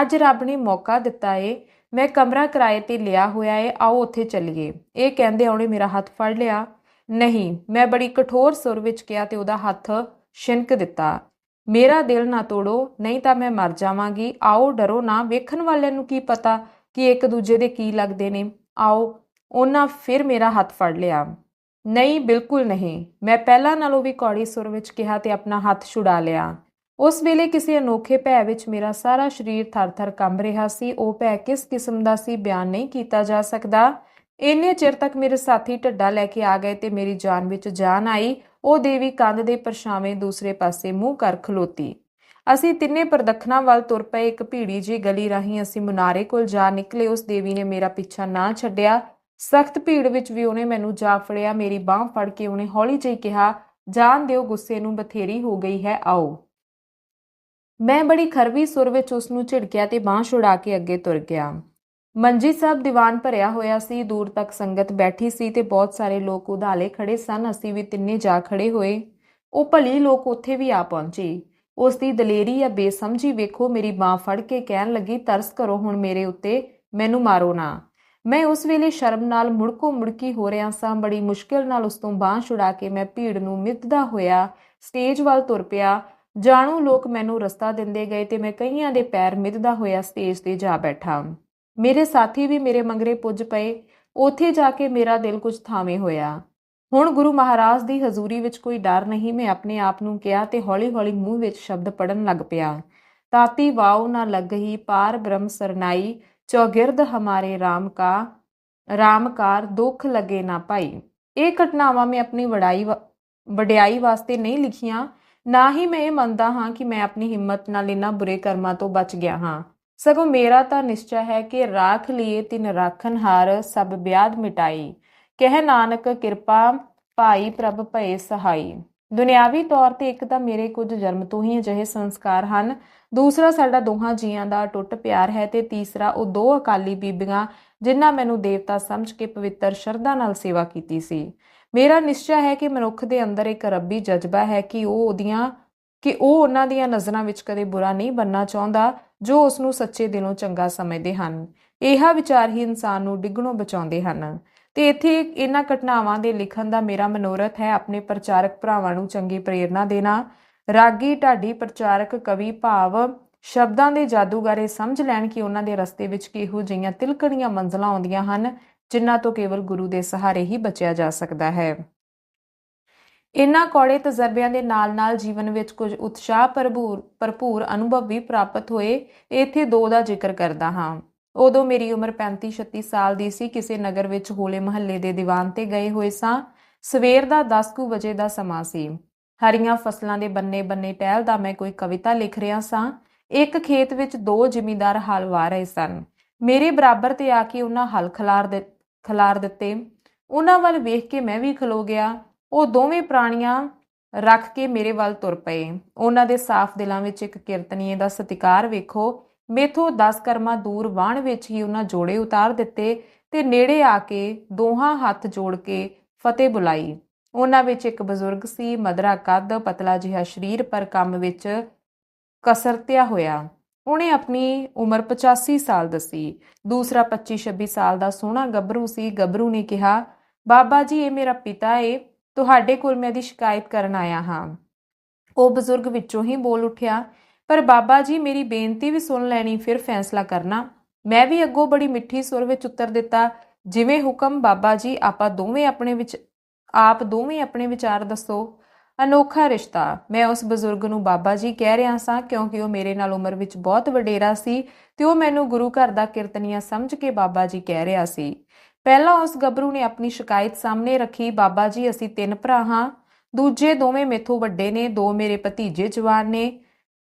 ਅੱਜ ਰੱਬ ਨੇ ਮੌਕਾ ਦਿੱਤਾ ਏ। ਮੈਂ ਕਮਰਾ ਕਿਰਾਏ ਤੇ ਲਿਆ ਹੋਇਆ ਏ। ਆਓ ਉੱਥੇ ਚੱਲੀਏ। ਇਹ ਕਹਿੰਦੇ ਆਉਣੇ ਮੇਰਾ ਹੱਥ ਫੜ ਲਿਆ। ਨਹੀਂ, ਮੈਂ ਬੜੀ ਕਠੋਰ ਸੁਰ ਵਿੱਚ ਕਿਹਾ ਤੇ ਉਹਦਾ ਹੱਥ ਛਿਨਕ ਦਿੱਤਾ। ਮੇਰਾ ਦਿਲ ਨਾ ਤੋੜੋ, ਨਹੀਂ ਤਾਂ ਮੈਂ ਮਰ ਜਾਵਾਂਗੀ। ਆਓ ਡਰੋ ਨਾ। ਵੇਖਣ ਵਾਲਿਆਂ ਨੂੰ ਕੀ ਪਤਾ ਕਿ ਇੱਕ ਦੂਜੇ ਦੇ ਕੀ ਲੱਗਦੇ ਨੇ। ਆਓ, ਉਹਨਾਂ ਫਿਰ ਮੇਰਾ ਹੱਥ ਫੜ ਲਿਆ। ਨਹੀਂ, ਬਿਲਕੁਲ ਨਹੀਂ। ਮੈਂ ਪਹਿਲਾਂ ਨਾਲੋਂ ਵੀ ਕੌੜੀ ਸੁਰ ਵਿੱਚ ਕਿਹਾ ਤੇ ਆਪਣਾ ਹੱਥ ਛੁਡਾ ਲਿਆ। ਉਸ ਵੇਲੇ ਕਿਸੇ ਅਨੋਖੇ ਭੈ ਵਿੱਚ ਮੇਰਾ ਸਾਰਾ ਸਰੀਰ ਥਰ-ਥਰ ਕੰਬ ਰਿਹਾ ਸੀ। ਉਹ ਭੈ ਕਿਸ ਕਿਸਮ ਦਾ ਸੀ ਬਿਆਨ ਨਹੀਂ ਕੀਤਾ ਜਾ ਸਕਦਾ। ਇੰਨੇ ਚਿਰ ਤੱਕ ਮੇਰੇ ਸਾਥੀ ਢੱਡਾ ਲੈ ਕੇ ਆ ਗਏ ਤੇ ਮੇਰੀ ਜਾਨ ਵਿੱਚ ਜਾਨ ਆਈ। ਉਹ ਦੇਵੀ ਕੰਧ ਦੇ ਪਰਛਾਵੇਂ ਦੂਸਰੇ ਪਾਸੇ ਮੂੰਹ ਕਰ ਖਲੋਤੀ। ਅਸੀਂ ਤਿੰਨੇ ਪ੍ਰਦਖਣਾ ਵੱਲ ਤੁਰ ਪਏ। ਇੱਕ ਭੀੜੀ ਜੀ ਗਲੀ ਰਾਹੀਂ ਅਸੀਂ ਮੁਨਾਰੇ ਕੋਲ ਜਾ ਨਿਕਲੇ। ਉਸ ਦੇਵੀ ਨੇ ਮੇਰਾ ਪਿੱਛਾ ਨਾ ਛੱਡਿਆ। ਸਖਤ ਭੀੜ ਵਿੱਚ ਵੀ ਉਹਨੇ ਮੈਨੂੰ ਜਾ ਫੜਿਆ। ਮੇਰੀ ਬਾਹ ਫੜ ਕੇ ਉਹਨੇ ਹੌਲੀ ਜਿਹੀ ਕਿਹਾ, ਜਾਨ ਦਿਓ, ਗੁੱਸੇ ਨੂੰ ਬਥੇਰੀ ਹੋ ਗਈ ਹੈ, ਆਓ। ਮੈਂ ਬੜੀ ਖਰਵੀ ਸੁਰ ਵਿੱਚ ਉਸ ਨੂੰ ਝਿੜਕਿਆ ਤੇ ਬਾਹ ਛੁਡਾ ਕੇ ਅੱਗੇ ਤੁਰ ਗਿਆ। ਮੰਜੀ ਸਾਹਿਬ ਦੀਵਾਨ ਭਰਿਆ ਹੋਇਆ ਸੀ, ਦੂਰ ਤੱਕ ਸੰਗਤ ਬੈਠੀ ਸੀ ਤੇ ਬਹੁਤ ਸਾਰੇ ਲੋਕ ਉਧਾਲੇ ਖੜੇ ਸਨ। ਅਸੀਂ ਵੀ ਤਿੰਨੇ ਜਾ ਖੜੇ ਹੋਏ। ਉਹ ਭਲੀ ਲੋਕ ਉੱਥੇ ਵੀ ਆ ਪਹੁੰਚੇ। ਉਸ ਦੀ ਦਲੇਰੀ ਜਾਂ ਬੇਸਮਝੀ ਵੇਖੋ, ਮੇਰੀ ਬਾਹ ਫੜ ਕੇ ਕਹਿਣ ਲੱਗੀ, ਤਰਸ ਕਰੋ ਹੁਣ ਮੇਰੇ ਉੱਤੇ, ਮੈਨੂੰ ਮਾਰੋ ਨਾ। ਮੈਂ ਉਸ ਵੇਲੇ ਸ਼ਰਮ ਨਾਲ ਮੁੜਕੋ ਮੁੜਕੀ ਹੋ ਰਿਆ ਸਾਂ। ਬੜੀ ਮੁਸ਼ਕਿਲ ਨਾਲ ਉਸ ਤੋਂ ਬਾਹ ਛੁਡਾ ਕੇ ਮੈਂ ਭੀੜ ਨੂੰ ਮਿੱਧਦਾ ਹੋਇਆ ਸਟੇਜ ਵੱਲ ਤੁਰ ਪਿਆ। ਜਾਣੂ ਲੋਕ ਮੈਨੂੰ ਰਸਤਾ ਦਿੰਦੇ ਗਏ ਤੇ ਮੈਂ ਕਈਆਂ ਦੇ ਪੈਰ ਮਿੱਧਦਾ ਹੋਇਆ ਸਟੇਜ ਤੇ ਜਾ ਬੈਠਾ। ਮੇਰੇ ਸਾਥੀ ਵੀ ਮੇਰੇ ਮੰਗਰੇ ਪੁੱਜ ਪਏ। ਉੱਥੇ ਜਾ ਕੇ ਮੇਰਾ ਦਿਲ ਕੁਝ ਥਾਵੇਂ ਹੋਇਆ। ਹੁਣ ਗੁਰੂ ਮਹਾਰਾਜ ਦੀ ਹਜ਼ੂਰੀ ਵਿੱਚ ਕੋਈ ਡਰ ਨਹੀਂ, ਮੈਂ ਆਪਣੇ ਆਪ ਨੂੰ ਕਿਹਾ ਤੇ ਹੌਲੀ-ਹੌਲੀ ਮੂੰਹ ਵਿੱਚ ਸ਼ਬਦ ਪੜਨ ਲੱਗ ਪਿਆ। ਤਾਤੀ ਵਾਉ ਨਾ ਲੱਗਹੀ ਪਾਰ ਬ੍ਰਹਮ ਸਰਨਾਈ, ਚੌਗਿਰਦ ਹਮਾਰੇ RAM ਕਾ ਰਾਮਕਾਰ ਦੁੱਖ ਲਗੇ ਨਾ ਭਾਈ ਇਹ ਘਟਨਾਵਾਂ ਮੈਂ ਆਪਣੀ ਵਡਾਈ ਵਡਿਆਈ ਵਾਸਤੇ ਨਹੀਂ ਲਿਖੀਆਂ ਨਾ ਹੀ ਮੈਂ ਇਹ ਮੰਨਦਾ ਹਾਂ ਕਿ ਮੈਂ ਆਪਣੀ ਹਿੰਮਤ ਨਾਲ ਇਹਨਾਂ ਬੁਰੇ ਕਰਮਾਂ ਤੋਂ ਬਚ ਗਿਆ ਹਾਂ। ਸਗੋਂ ਮੇਰਾ ਤਾਂ ਨਿਸ਼ਚੈ ਹੈ ਕਿ ਰਾਖ ਲਈਏ ਤਿਨ ਰਾਖਨ ਹਾਰ ਸਭ ਵਿਆਦ ਮਿਟਾਈ। ਕਹਿ ਨਾਨਕ, ਕਿਰਪਾ ਭਾਈ ਪ੍ਰਭ ਭਏ ਸਹਾਈ। ਦੁਨਿਆਵੀ ਤੌਰ ਤੇ ਇੱਕ ਤਾਂ ਮੇਰੇ ਕੁਝ ਜਨਮ ਤੋਂ ਹੀ ਅਜਿਹੇ ਸੰਸਕਾਰ ਹਨ। ਦੂਸਰਾ ਸਾਡਾ ਦੋਹਾਂ ਜੀਆਂ ਦਾ ਟੁੱਟ ਪਿਆਰ ਹੈ ਤੇ ਤੀਸਰਾ ਉਹ ਦੋ ਅਕਾਲੀ ਬੀਬੀਆਂ ਜਿਨ੍ਹਾਂ ਮੈਨੂੰ ਦੇਵਤਾ ਸਮਝ ਕੇ ਪਵਿੱਤਰ ਸ਼ਰਧਾ ਨਾਲ ਸੇਵਾ ਕੀਤੀ ਸੀ। ਮੇਰਾ ਨਿਸ਼ਚੈ ਹੈ ਕਿ ਮਨੁੱਖ ਦੇ ਅੰਦਰ ਇੱਕ ਰੱਬੀ ਜਜ਼ਬਾ ਹੈ ਕਿ ਉਹ ਉਹਦੀਆਂ, ਕਿ ਉਹ ਉਹਨਾਂ ਦੀਆਂ ਨਜ਼ਰਾਂ ਵਿੱਚ ਕਦੇ ਬੁਰਾ ਨਹੀਂ ਬੰਨਣਾ ਚਾਹੁੰਦਾ, ਜੋ ਉਸ ਨੂੰ ਸੱਚੇ ਦਿਲੋਂ ਚੰਗਾ ਸਮਝਦੇ ਹਨ। ਇਹਾ ਵਿਚਾਰ ਹੀ ਇਨਸਾਨ ਨੂੰ ਡਿੱਗਣੋਂ ਬਚਾਉਂਦੇ ਹਨ। ਤੇ ਇੱਥੇ ਇਹਨਾਂ ਘਟਨਾਵਾਂ ਦੇ ਲਿਖਣ ਦਾ ਮੇਰਾ ਮਨੋਰਥ ਹੈ ਆਪਣੇ ਪ੍ਰਚਾਰਕ ਭਰਾਵਾਂ ਨੂੰ ਚੰਗੀ ਪ੍ਰੇਰਣਾ ਦੇਣਾ। ਰਾਗੀ ਢਾਡੀ ਪ੍ਰਚਾਰਕ ਕਵੀ ਭਾਵ ਸ਼ਬਦਾਂ ਦੇ ਜਾਦੂਗਾਰੇ ਸਮਝ ਲੈਣ ਕਿ ਉਹਨਾਂ ਦੇ ਰਸਤੇ ਵਿੱਚ ਕਿਹੋ ਜਿਹੀਆਂ ਤਿਲਕਣੀਆਂ ਮੰਜ਼ਲਾਂ ਆਉਂਦੀਆਂ ਹਨ। ਜਿਨ੍ਹਾਂ ਤੋਂ ਕੇਵਲ ਗੁਰੂ ਦੇ ਸਹਾਰੇ ਹੀ ਬਚਿਆ ਜਾ ਸਕਦਾ ਹੈ। ਇਨ੍ਹਾਂ ਕੌੜੇ ਤਜਰਬਿਆਂ ਦੇ ਨਾਲ-ਨਾਲ ਜੀਵਨ ਵਿੱਚ ਕੁਝ ਉਤਸ਼ਾਹ ਭਰਪੂਰ ਭਰਪੂਰ ਅਨੁਭਵ ਵੀ ਪ੍ਰਾਪਤ ਹੋਏ, ਇੱਥੇ ਦੋ ਦਾ ਜ਼ਿਕਰ ਕਰਦਾ ਹਾਂ। ਉਦੋਂ ਮੇਰੀ ਉਮਰ 35-36 ਸਾਲ ਦੀ ਸੀ, ਕਿਸੇ ਨਗਰ ਵਿੱਚ ਹੋਲੇ ਮਹੱਲੇ ਦੇ ਦੀਵਾਨ ਤੇ ਗਏ ਹੋਏ ਸਾਂ। ਸਵੇਰ ਦਾ 10:00 ਵਜੇ ਦਾ ਸਮਾਂ ਸੀ। ਹਰੀਆਂ ਫਸਲਾਂ ਦੇ ਬੰਨੇ-ਬੰਨੇ ਟਹਿਲਦਾ ਮੈਂ ਕੋਈ ਕਵਿਤਾ ਲਿਖ ਰਿਹਾ ਸਾਂ। ਇੱਕ ਖੇਤ ਵਿੱਚ ਦੋ ਜ਼ਿਮੀਂਦਾਰ ਹਲ ਵਾਹ ਰਹੇ ਸਨ। ਮੇਰੇ ਬਰਾਬਰ ਤੇ ਆ ਕੇ ਉਹਨਾਂ ਹਲ ਖਲਾਰ ਦੇ ਖਿਲਾਰ ਦਿੱਤੇ। ਉਹਨਾਂ ਵੱਲ ਵੇਖ ਕੇ ਮੈਂ ਵੀ ਖਲੋ ਗਿਆ। ਉਹ ਦੋਵੇਂ ਪ੍ਰਾਣੀਆਂ ਰੱਖ ਕੇ ਮੇਰੇ ਵੱਲ ਤੁਰ ਪਏ। ਉਹਨਾਂ ਦੇ ਸਾਫ਼ ਦਿਲਾਂ ਵਿੱਚ ਇੱਕ ਕੀਰਤਨੀਏ ਦਾ ਸਤਿਕਾਰ ਵੇਖੋ। ਮੇਥੋਂ 10 ਕਰਮਾ ਦੂਰ ਵਾਣ ਵਿੱਚ ਹੀ ਉਹਨਾਂ ਜੋੜੇ ਉਤਾਰ ਦਿੱਤੇ ਤੇ ਨੇੜੇ ਆ ਕੇ ਦੋਹਾਂ ਹੱਥ ਜੋੜ ਕੇ ਫਤਿਹ ਬੁਲਾਈ। ਉਹਨਾਂ ਵਿੱਚ ਇੱਕ ਬਜ਼ੁਰਗ ਸੀ ਮਦਰਾ ਕੱਦ, ਪਤਲਾ ਜਿਹਾ ਸਰੀਰ, ਪਰ ਕੰਮ ਵਿੱਚ ਕਸਰਤਿਆ ਹੋਇਆ। ਉਹਨੇ ਆਪਣੀ ਉਮਰ 85 ਸਾਲ ਦੱਸੀ। ਦੂਸਰਾ 25 26 ਸਾਲ ਦਾ ਸੋਹਣਾ ਗੱਭਰੂ ਸੀ, ਗੱਭਰੂ ਨੇ ਕਿਹਾ, ਬਾਬਾ ਜੀ, ਇਹ ਮੇਰਾ ਪਿਤਾ ਏ, ਤੁਹਾਡੇ ਕੋਲ ਮੈਂ ਦੀ ਸ਼ਿਕਾਇਤ ਕਰਨ ਆਇਆ ਹਾਂ। ਉਹ ਬਜ਼ੁਰਗ ਵਿੱਚੋਂ ਹੀ ਬੋਲ ਉੱਠਿਆ, ਪਰ ਬਾਬਾ ਜੀ, ਮੇਰੀ ਬੇਨਤੀ ਵੀ ਸੁਣ ਲੈਣੀ, ਫਿਰ ਫੈਸਲਾ ਕਰਨਾ। ਮੈਂ ਵੀ ਅੱਗੋਂ ਬੜੀ ਮਿੱਠੀ ਸੁਰ ਵਿੱਚ ਉੱਤਰ ਦਿੱਤਾ, ਜਿਵੇਂ ਹੁਕਮ ਬਾਬਾ ਜੀ, ਆਪਾਂ ਦੋਵੇਂ ਆਪਣੇ ਵਿੱਚ, ਆਪ ਦੋਵੇਂ ਆਪਣੇ ਵਿਚਾਰ ਦੱਸੋ। ਅਨੋਖਾ ਰਿਸ਼ਤਾ। ਮੈਂ ਉਸ ਬਜ਼ੁਰਗ ਨੂੰ ਬਾਬਾ ਜੀ ਕਹਿ ਰਿਹਾ ਸਾਂ ਕਿਉਂਕਿ ਉਹ ਮੇਰੇ ਨਾਲ ਉਮਰ ਵਿੱਚ ਬਹੁਤ ਵਡੇਰਾ ਸੀ ਤੇ ਉਹ ਮੈਨੂੰ ਗੁਰੂ ਘਰ ਦਾ ਕੀਰਤਨੀਆ ਸਮਝ ਕੇ ਬਾਬਾ ਜੀ ਕਹਿ ਰਿਹਾ ਸੀ। ਪਹਿਲਾਂ ਉਸ ਗੱਭਰੂ ਨੇ ਆਪਣੀ ਸ਼ਿਕਾਇਤ ਸਾਹਮਣੇ ਰੱਖੀ, ਬਾਬਾ ਜੀ, ਅਸੀਂ ਤਿੰਨ ਭਰਾ ਹਾਂ। ਦੂਜੇ ਦੋਵੇਂ ਮੇਥੋਂ ਵੱਡੇ ਨੇ, ਦੋ ਮੇਰੇ ਭਤੀਜੇ ਜਵਾਨ ਨੇ,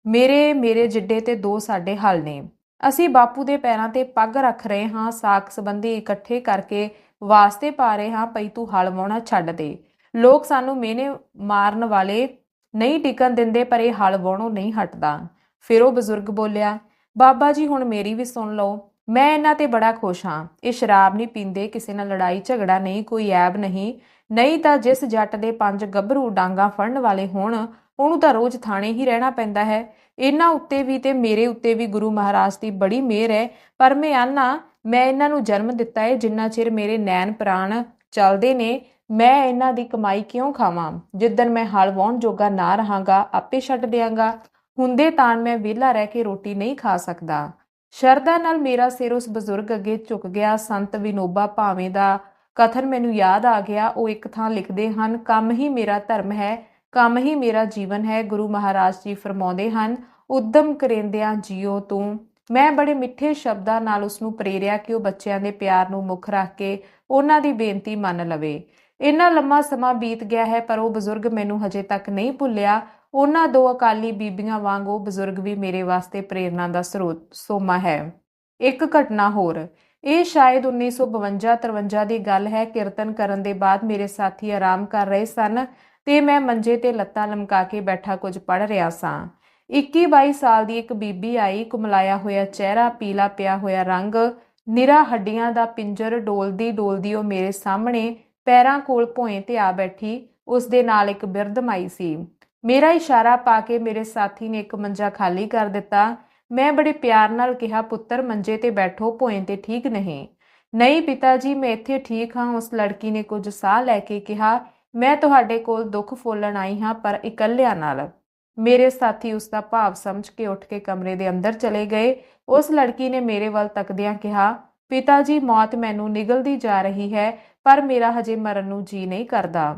ਮੇਰੇ ਮੇਰੇ ਜਿੱਡੇ ਤੇ ਦੋ ਸਾਡੇ ਹਲ ਨੇ। ਅਸੀਂ ਬਾਪੂ ਦੇ ਪੈਰਾਂ ਤੇ ਪੱਗ ਰੱਖ ਰਹੇ ਹਾਂ ਸਾਖ ਸੰਬੰਧੀ ਇਕੱਠੇ ਕਰਕੇ ਵਾਸਤੇ ਪਾ ਰਹੇ ਹਾਂ ਪਈ ਤੂੰ ਹਲ ਵਾਉਣਾ ਛੱਡ ਦੇ। ਲੋਕ ਸਾਨੂੰ ਮੇਨੇ ਮਾਰਨ ਵਾਲੇ ਨਹੀਂ ਟਿਕਣ ਦਿੰਦੇ, ਪਰ ਇਹ ਹਲ ਵਾਉਣੋਂ ਨਹੀਂ ਹਟਦਾ। ਫਿਰ ਉਹ ਬਜ਼ੁਰਗ ਬੋਲਿਆ, ਬਾਬਾ ਜੀ, ਹੁਣ ਮੇਰੀ ਵੀ ਸੁਣ ਲਓ, ਮੈਂ ਇਹਨਾਂ ਤੇ ਬੜਾ ਖੁਸ਼ ਹਾਂ। ਇਹ ਸ਼ਰਾਬ ਨਹੀਂ ਪੀਂਦੇ, ਕਿਸੇ ਨਾਲ ਲੜਾਈ, ਝਗੜਾ ਨਹੀਂ, ਕੋਈ ਐਬ ਨਹੀਂ। ਨਹੀਂ ਤਾਂ ਜਿਸ ਜੱਟ ਦੇ ਪੰਜ ਗੱਭਰੂ ਡਾਂਗਾ ਫੜਨ ਵਾਲੇ ਹੋਣ, ਉਹਨੂੰ ਤਾਂ ਰੋਜ਼ ਥਾਣੇ ਹੀ ਰਹਿਣਾ ਪੈਂਦਾ ਹੈ। ਇਹਨਾਂ ਉੱਤੇ ਵੀ ਤੇ ਮੇਰੇ ਉੱਤੇ ਵੀ ਗੁਰੂ ਮਹਾਰਾਜ ਦੀ ਬੜੀ ਮਿਹਰ ਹੈ। ਪਰ ਮੈਂ ਆਨਾ, ਮੈਂ ਇਹਨਾਂ ਨੂੰ ਜਨਮ ਦਿੱਤਾ ਹੈ, ਜਿੰਨਾ ਚਿਰ ਮੇਰੇ ਨੈਣ ਪ੍ਰਾਣ ਚੱਲਦੇ ਨੇ ਮੈਂ ਇਹਨਾਂ ਦੀ ਕਮਾਈ ਕਿਉਂ ਖਾਵਾਂ? ਜਿੱਦਨ ਮੈਂ ਹਲ ਵਾਉਣ ਜੋਗਾ ਨਾ ਰਹਾਂਗਾ, ਆਪੇ ਛੱਡ ਦਿਆਂਗਾ। ਹੁੰਦੇ ਤਾਂ ਮੈਂ ਵਿਹਲਾ ਰਹਿ ਕੇ ਰੋਟੀ ਨਹੀਂ ਖਾ ਸਕਦਾ। ਸ਼ਰਧਾ ਨਾਲ ਮੇਰਾ ਸਿਰ ਉਸ ਬਜ਼ੁਰਗ ਅੱਗੇ ਝੁਕ ਗਿਆ। ਸੰਤ ਵਿਨੋਬਾ ਭਾਵੇਂ ਦਾ ਕਥਨ ਮੈਨੂੰ ਯਾਦ ਆ ਗਿਆ, ਉਹ ਇੱਕ ਥਾਂ ਲਿਖਦੇ ਹਨ, ਕੰਮ ਹੀ ਮੇਰਾ ਧਰਮ ਹੈ, ਕੰਮ ਹੀ ਮੇਰਾ ਜੀਵਨ ਹੈ। ਗੁਰੂ ਮਹਾਰਾਜ ਜੀ ਫਰਮਾਉਂਦੇ ਹਨ, ਉਦਮ ਕਰੇਂਦਿਆਂ ਜਿਉ ਤੂੰ। ਮੈਂ ਬੜੇ ਮਿੱਠੇ ਸ਼ਬਦਾਂ ਨਾਲ ਉਸ ਨੂੰ ਪ੍ਰੇਰਿਆ ਕਿ ਉਹ ਬੱਚਿਆਂ ਦੇ ਪਿਆਰ ਨੂੰ ਮੁੱਖ ਰੱਖ ਕੇ ਉਹਨਾਂ ਦੀ ਬੇਨਤੀ ਮੰਨ ਲਵੇ। ਇੰਨਾ ਲੰਮਾ ਸਮਾਂ ਬੀਤ ਗਿਆ ਹੈ, ਪਰ ਉਹ ਬਜ਼ੁਰਗ ਮੈਨੂੰ ਹਜੇ ਤੱਕ ਨਹੀਂ ਭੁੱਲਿਆ। ਉਹਨਾਂ ਦੋ ਅਕਾਲੀ ਬੀਬੀਆਂ ਵਾਂਗ ਉਹ ਬਜ਼ੁਰਗ ਵੀ ਮੇਰੇ ਵਾਸਤੇ ਪ੍ਰੇਰਣਾ ਦਾ ਸਰੋਤ, ਸੋਮਾ ਹੈ। ਇੱਕ ਘਟਨਾ ਹੋਰ। ਇਹ ਸ਼ਾਇਦ 1952-53 ਦੀ ਗੱਲ ਹੈ। ਕੀਰਤਨ ਕਰਨ ਦੇ ਬਾਅਦ ਮੇਰੇ ਸਾਥੀ ਆਰਾਮ ਕਰ ਰਹੇ ਸਨ ਤੇ ਮੈਂ ਮੰਜੇ ਤੇ ਲੱਤਾਂ ਲਮਕਾ ਕੇ ਬੈਠਾ ਕੁਝ ਪੜ ਰਿਹਾ ਸਾਂ। 21-22 ਸਾਲ ਦੀ ਇੱਕ ਬੀਬੀ ਆਈ, ਕੁਮਲਾਇਆ ਹੋਇਆ ਚਿਹਰਾ, ਪੀਲਾ ਪਿਆ ਹੋਇਆ ਰੰਗ, ਨਿਰਾ ਹੱਡੀਆਂ ਦਾ ਪਿੰਜਰ ਡੋਲਦੀ ਡੋਲਦੀ ਉਹ ਮੇਰੇ ਸਾਹਮਣੇ ਪੈਰਾਂ ਕੋਲ ਭੋਏ ਤੇ ਆ ਬੈਠੀ ਉਸ ਦੇ ਨਾਲ ਇੱਕ ਬਿਰਧ ਮਾਈ ਸੀ। ਮੇਰਾ ਇਸ਼ਾਰਾ ਪਾ ਕੇ ਮੇਰੇ ਸਾਥੀ ਨੇ ਇੱਕ ਮੰਜਾ ਖਾਲੀ ਕਰ ਦਿੱਤਾ। ਮੈਂ ਬੜੇ ਪਿਆਰ ਨਾਲ ਕਿਹਾ, ਪੁੱਤਰ, ਮੰਜੇ ਤੇ ਬੈਠੋ, ਭੋਏ ਤੇ ਠੀਕ ਨਹੀਂ। ਨਹੀਂ ਪਿਤਾ ਜੀ ਮੈਂ ਇੱਥੇ ਠੀਕ ਹਾਂ। ਉਸ ਲੜਕੀ ਨੇ ਕੁਝ ਸਾਹ ਲੈ ਕੇ ਕਿਹਾ, ਮੈਂ ਤੁਹਾਡੇ ਕੋਲ ਦੁੱਖ ਫੋਲਣ ਆਈ ਹਾਂ, ਪਰ ਇਕੱਲਿਆਂ ਨਾਲ। ਮੇਰੇ ਸਾਥੀ ਉਸ ਦਾ ਭਾਵ ਸਮਝ ਕੇ ਉੱਠ ਕੇ ਕਮਰੇ ਦੇ ਅੰਦਰ ਚਲੇ ਗਏ। ਉਸ ਲੜਕੀ ਨੇ ਮੇਰੇ ਵੱਲ ਤੱਕਦਿਆਂ ਕਿਹਾ ਪਿਤਾ ਜੀ, ਮੌਤ ਮੈਨੂੰ ਨਿਗਲਦੀ ਜਾ ਰਹੀ ਹੈ, ਪਰ ਮੇਰਾ ਹਜੇ ਮਰਨ ਨੂੰ ਜੀ ਨਹੀਂ ਕਰਦਾ।